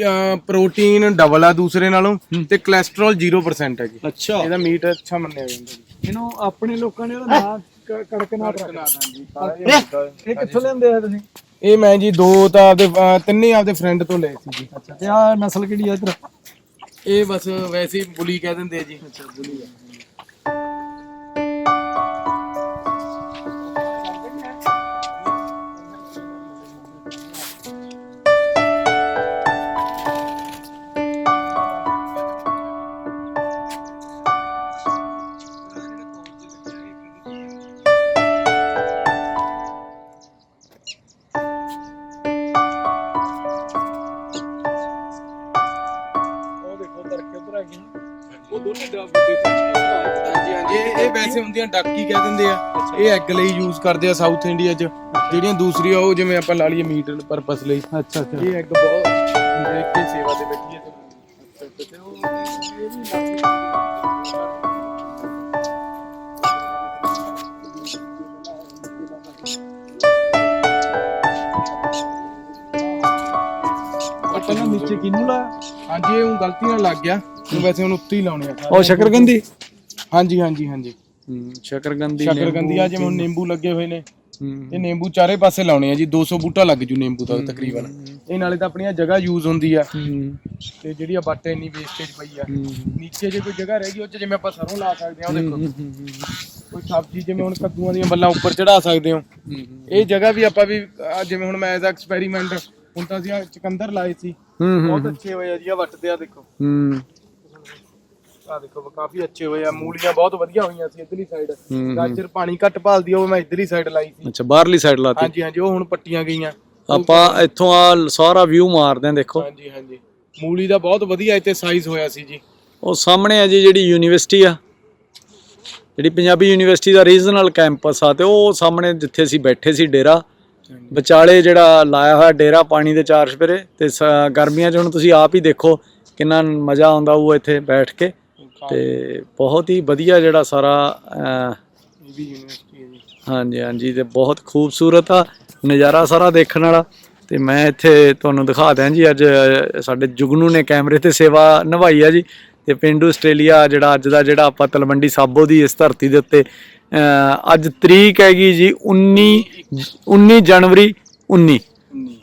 ਪ੍ਰੋਟੀਨ ਡਬਲ ਆ ਦੂਸਰੇ ਨਾਲੋਂ ਤੇ ਕੋਲੇਸਟ੍ਰੋਲ 0% ਹੈ ਜੀ। ਅੱਛਾ। ਇਹਦਾ ਮੀਟ ਅੱਛਾ ਮੰਨਿਆ ਜਾਂਦਾ ਜੀ। ਇਹਨੂੰ ਆਪਣੇ ਲੋਕਾਂ ਨੇ ਉਹਦਾ ਨਾਂ ਕ- ਕੜਕਨਾਥ ਰੱਖਿਆ ਹਾਂਜੀ ਸਾਰਾ ਇਹ ਹੁੰਦਾ ਹੈ। ਇਹ ਕਿੱਥੋਂ ਲੈਂਦੇ ਆ ਤੁਸੀਂ? ਇਹ ਮੈਂ ਜੀ ਦੋ ਤਾਂ ਆਪਦੇ ਅਹ, ਤਿੰਨੇ ਆਪਦੇ ਫਰੈਂਡ ਤੋਂ ਲਏ ਸੀ ਜੀ। ਅੱਛਾ ਤੇ ਆ ਨਸਲ ਕਿਹੜੀ ਆ ਇਧਰ? ਇਹ ਬਸ ਵੈਸੇ ਹੀ ਬੁਲੀ ਕਹਿ ਦਿੰਦੇ ਆ ਜੀ। ਅੱਛਾ ਬੁਲੀ ਡਾਕੀ ਕਹਿ ਦਿੰਦੇ ਆ ਇਹ ਐਗ ਲਈ ਯੂਜ਼ ਕਰਦੇ ਆ ਸਾਊਥ ਇੰਡੀਆ 'ਚ। ਜਿਹੜੀਆਂ ਦੂਸਰੀਆਂ ਉਹ ਜਿਵੇਂ ਆਪਾਂ ਲਾ ਲਈਏ ਮੀਟ ਪਰਪਸ ਲਈ। ਅੱਛਾ ਅੱਛਾ। ਇਹ ਐਗ ਬਹੁਤ ਦੇਖ ਕੇ ਸੇਵਾ ਦੇ ਵਿੱਚ ਹੀ ਨੇ ਨੀਚੇ ਕਿਨੂੰ ਲਾਇਆ? ਹਾਂਜੀ ਇਹ ਹੁਣ ਗਲਤੀ ਨਾਲ ਲੱਗ ਗਿਆ। ਵੈਸੇ ਹੁਣ ਉੱਤੇ ਹੀ ਲਾਉਣੇ ਆ। ਉਹ ਸ਼ਕਰਗੰਦੀ ਹਾਂਜੀ ਹਾਂਜੀ ਹਾਂਜੀ। ਹੂੰ ਸ਼ਕਰਗੰਦੀ ਸ਼ਕਰਕੰਦੀ ਆ ਜਿਵੇਂ ਹੁਣ ਨਿੰਬੂ ਲੱਗੇ ਹੋਏ ਨੇ। ਇਹ ਨਿੰਬੂ ਚਾਰੇ ਪਾਸੇ ਲਾਉਣੇ ਆ ਜੀ 200 ਬੂਟਾ ਲੱਗ ਜੂ ਨਿੰਬੂ ਦਾ ਤਕਰੀਬਨ। ਇਹ ਨਾਲੇ ਤਾਂ ਆਪਣੀਆਂ ਜਗ੍ਹਾ ਯੂਜ਼ ਹੁੰਦੀ ਆ। ਤੇ ਜਿਹੜੀ ਆ ਬਾਟੇ ਇੰਨੀ ਵੇਸਟੇਜ ਪਈ ਆ। ਨੀਚੇ ਜੇ ਕੋਈ ਜਗ੍ਹਾ ਰਹਿ ਗਈ ਉਹ ਚ ਜਿਵੇਂ ਆਪਾਂ ਸਰੋਂ ਲਾ ਸਕਦੇ ਆ ਉਹ ਦੇਖੋ। ਕੋਈ ਸਬਜ਼ੀ ਜਿਵੇਂ ਹੁਣ ਕੱਦੂਆਂ ਦੀਆਂ ਬੱਲਾਂ ਉੱਪਰ ਚੜਾ ਸਕਦੇ ਹੋ। ਇਹ ਜਗ੍ਹਾ ਵੀ ਆਪਾਂ ਵੀ ਜਿਵੇਂ ਹੁਣ ਮੈਂ ਐਜ਼ ਐਕਸਪੈਰੀਮੈਂਟ ਹੁਣ ਤਾਂ ਅਸੀਂ ਚੁਕੰਦਰ ਲਾਏ ਸੀ। ਬਹੁਤ ਅੱਛੇ ਹੋਏ ਆ ਜੀ ਆ ਵੱਟਦੇ ਆ ਦੇਖੋ। ਹੂੰ। ਆ ਦੇਖੋ ਕਾਫੀ ਅੱਛੇ ਹੋਏ ਆ ਮੂਲੀਆਂ ਬਹੁਤ ਵਧੀਆ ਹੋਈਆਂ ਸੀ ਇਧਰਲੀ ਸਾਈਡ ਗਾਜਰ ਪਾਣੀ ਘੱਟ ਭਾਲਦੀ ਆ, ਉਹ ਮੈਂ ਇਧਰਲੀ ਸਾਈਡ ਲਾਈ ਸੀ। ਅੱਛਾ ਬਾਹਰਲੀ ਸਾਈਡ ਲਾਤੀ? ਹਾਂਜੀ ਹਾਂਜੀ ਉਹ ਹੁਣ ਪੱਟੀਆਂ ਗਈਆਂ। ਆਪਾਂ ਇੱਥੋਂ ਆ ਸਾਰਾ ਵਿਊ ਮਾਰਦੇ ਆ ਦੇਖੋ। ਹਾਂਜੀ ਹਾਂਜੀ। ਮੂਲੀ ਦਾ ਬਹੁਤ ਵਧੀਆ ਇੱਥੇ ਸਾਈਜ਼ ਹੋਇਆ ਸੀ ਜੀ। ਉਹ ਸਾਹਮਣੇ ਆ ਜੀ ਜਿਹੜੀ ਯੂਨੀਵਰਸਿਟੀ ਆ। ਜਿਹੜੀ ਪੰਜਾਬੀ ਯੂਨੀਵਰਸਿਟੀ ਦਾ ਰੀਜਨਲ ਕੈਂਪਸ ਆ ਤੇ ਉਹ ਸਾਹਮਣੇ ਜਿੱਥੇ ਅਸੀਂ ਬੈਠੇ ਸੀ ਡੇਰਾ। ਵਿਚਾਲੇ ਜਿਹੜਾ ਲਾਇਆ ਹੋਇਆ ਡੇਰਾ ਪਾਣੀ ਦੇ ਚਾਰ ਛਪਰੇ ਤੇ ਸ- ਗਰਮੀਆਂ 'ਚ ਹੁਣ ਤੁਸੀਂ ਆਪ ਹੀ ਦੇਖੋ ਕਿੰਨਾ ਮਜ਼ਾ ਆਉਂਦਾ ਉਹ ਇੱਥੇ ਬੈਠ ਕੇ। ਤੇ ਬਹੁਤ ਹੀ ਵਧੀਆ ਜਿਹੜਾ ਸਾਰਾ ਇਹ ਵੀ ਯੂਨੀਵਰਸਿਟੀ ਹੈ ਜੀ ਹਾਂਜੀ ਹਾਂਜੀ, ਤੇ ਬਹੁਤ ਖੂਬਸੂਰਤ ਆ ਨਜ਼ਾਰਾ ਸਾਰਾ ਦੇਖਣ ਵਾਲਾ। ਤੇ ਮੈਂ ਇੱਥੇ ਤੁਹਾਨੂੰ ਦਿਖਾ ਦਿਆਂ ਜੀ, ਅੱਜ ਸਾਡੇ ਜੁਗਨੂ ਨੇ ਕੈਮਰੇ ਤੇ ਸੇਵਾ ਨਿਭਾਈ ਆ ਜੀ। ਤੇ ਪਿੰਡੂ ਆਸਟ੍ਰੇਲੀਆ ਜਿਹੜਾ ਅੱਜ ਦਾ ਜਿਹੜਾ ਆਪਾਂ ਤਲਵੰਡੀ ਸਾਬੋ ਦੀ ਇਸ ਧਰਤੀ ਦੇ ਉੱਤੇ ਅੱਜ ਤਰੀਕ ਹੈਗੀ ਜੀ 19 19 ਜਨਵਰੀ 19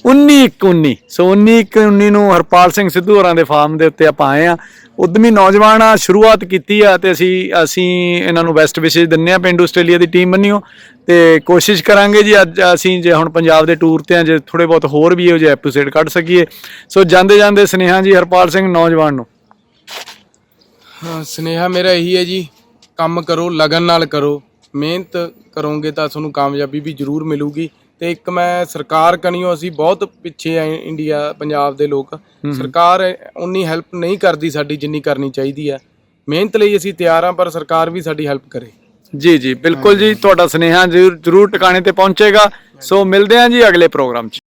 19 ਇੱਕ 19 ਸੋ 19 ਇੱਕ 19 ਨੂੰ ਹਰਪਾਲ ਸਿੰਘ ਸਿੱਧੂ ਹੋਰਾਂ ਦੇ ਫਾਰਮ ਦੇ ਉੱਤੇ ਆਪਾਂ ਆਏ ਆ ਉਦਮੀ ਨੌਜਵਾਨ ਆ, ਸ਼ੁਰੂਆਤ ਕੀਤੀ ਆ ਤੇ ਅਸੀਂ ਅਸੀਂ ਇਹਨਾਂ ਨੂੰ ਬੈਸਟ ਵਿਸ਼ੇਜ ਦਿੰਨੇ ਆ ਪਿੰਡੂ ਆਸਟ੍ਰੇਲੀਆ ਦੀ ਟੀਮ ਬੰਨਿਓ। ਤੇ ਕੋਸ਼ਿਸ਼ ਕਰਾਂਗੇ ਜੀ ਅੱਜ ਅਸੀਂ ਜੇ ਹੁਣ ਪੰਜਾਬ ਦੇ ਟੂਰ ਤੇ ਆ, ਜੇ ਥੋੜੇ ਬਹੁਤ ਹੋਰ ਵੀ ਇਹੋ ਜਿਹੇ ਐਪੀਸੋਡ ਕੱਢ ਸਕੀਏ। ਸੋ ਜਾਂਦੇ ਜਾਂਦੇ ਸੁਨੇਹਾ ਜੀ ਹਰਪਾਲ ਸਿੰਘ ਨੌਜਵਾਨ ਨੂੰ। ਹਾਂ, ਸੁਨੇਹਾ ਮੇਰਾ ਇਹੀ ਹੈ ਜੀ, ਕੰਮ ਕਰੋ, ਲਗਨ ਨਾਲ ਕਰੋ। ਮਿਹਨਤ ਕਰੋਗੇ ਤਾਂ ਤੁਹਾਨੂੰ ਕਾਮਯਾਬੀ ਵੀ ਜ਼ਰੂਰ ਮਿਲੂਗੀ। ਤੇ ਇੱਕ ਮੈਂ ਸਰਕਾਰ ਕਨੀਓ ਅਸੀਂ ਬਹੁਤ ਪਿੱਛੇ ਆ ਇੰਡੀਆ ਪੰਜਾਬ ਦੇ ਲੋਕ। ਸਰਕਾਰ ਉਨੀ ਹੈਲਪ ਨਹੀਂ ਕਰਦੀ ਸਾਡੀ ਜਿੰਨੀ ਕਰਨੀ ਚਾਹੀਦੀ ਹੈ। ਮਿਹਨਤ ਲਈ ਅਸੀਂ ਤਿਆਰ ਹਾਂ ਪਰ ਸਰਕਾਰ ਵੀ ਸਾਡੀ ਹੈਲਪ ਕਰੇ। ਜੀ ਜੀ ਬਿਲਕੁਲ ਜੀ ਤੁਹਾਡਾ ਸੁਨੇਹਾ ਜ਼ਰੂਰ ਜ਼ਰੂਰ ਟਿਕਾਣੇ ਤੇ ਪਹੁੰਚੇਗਾ। ਸੋ ਮਿਲਦੇ ਹਾਂ ਜੀ ਅਗਲੇ ਪ੍ਰੋਗਰਾਮ 'ਚ।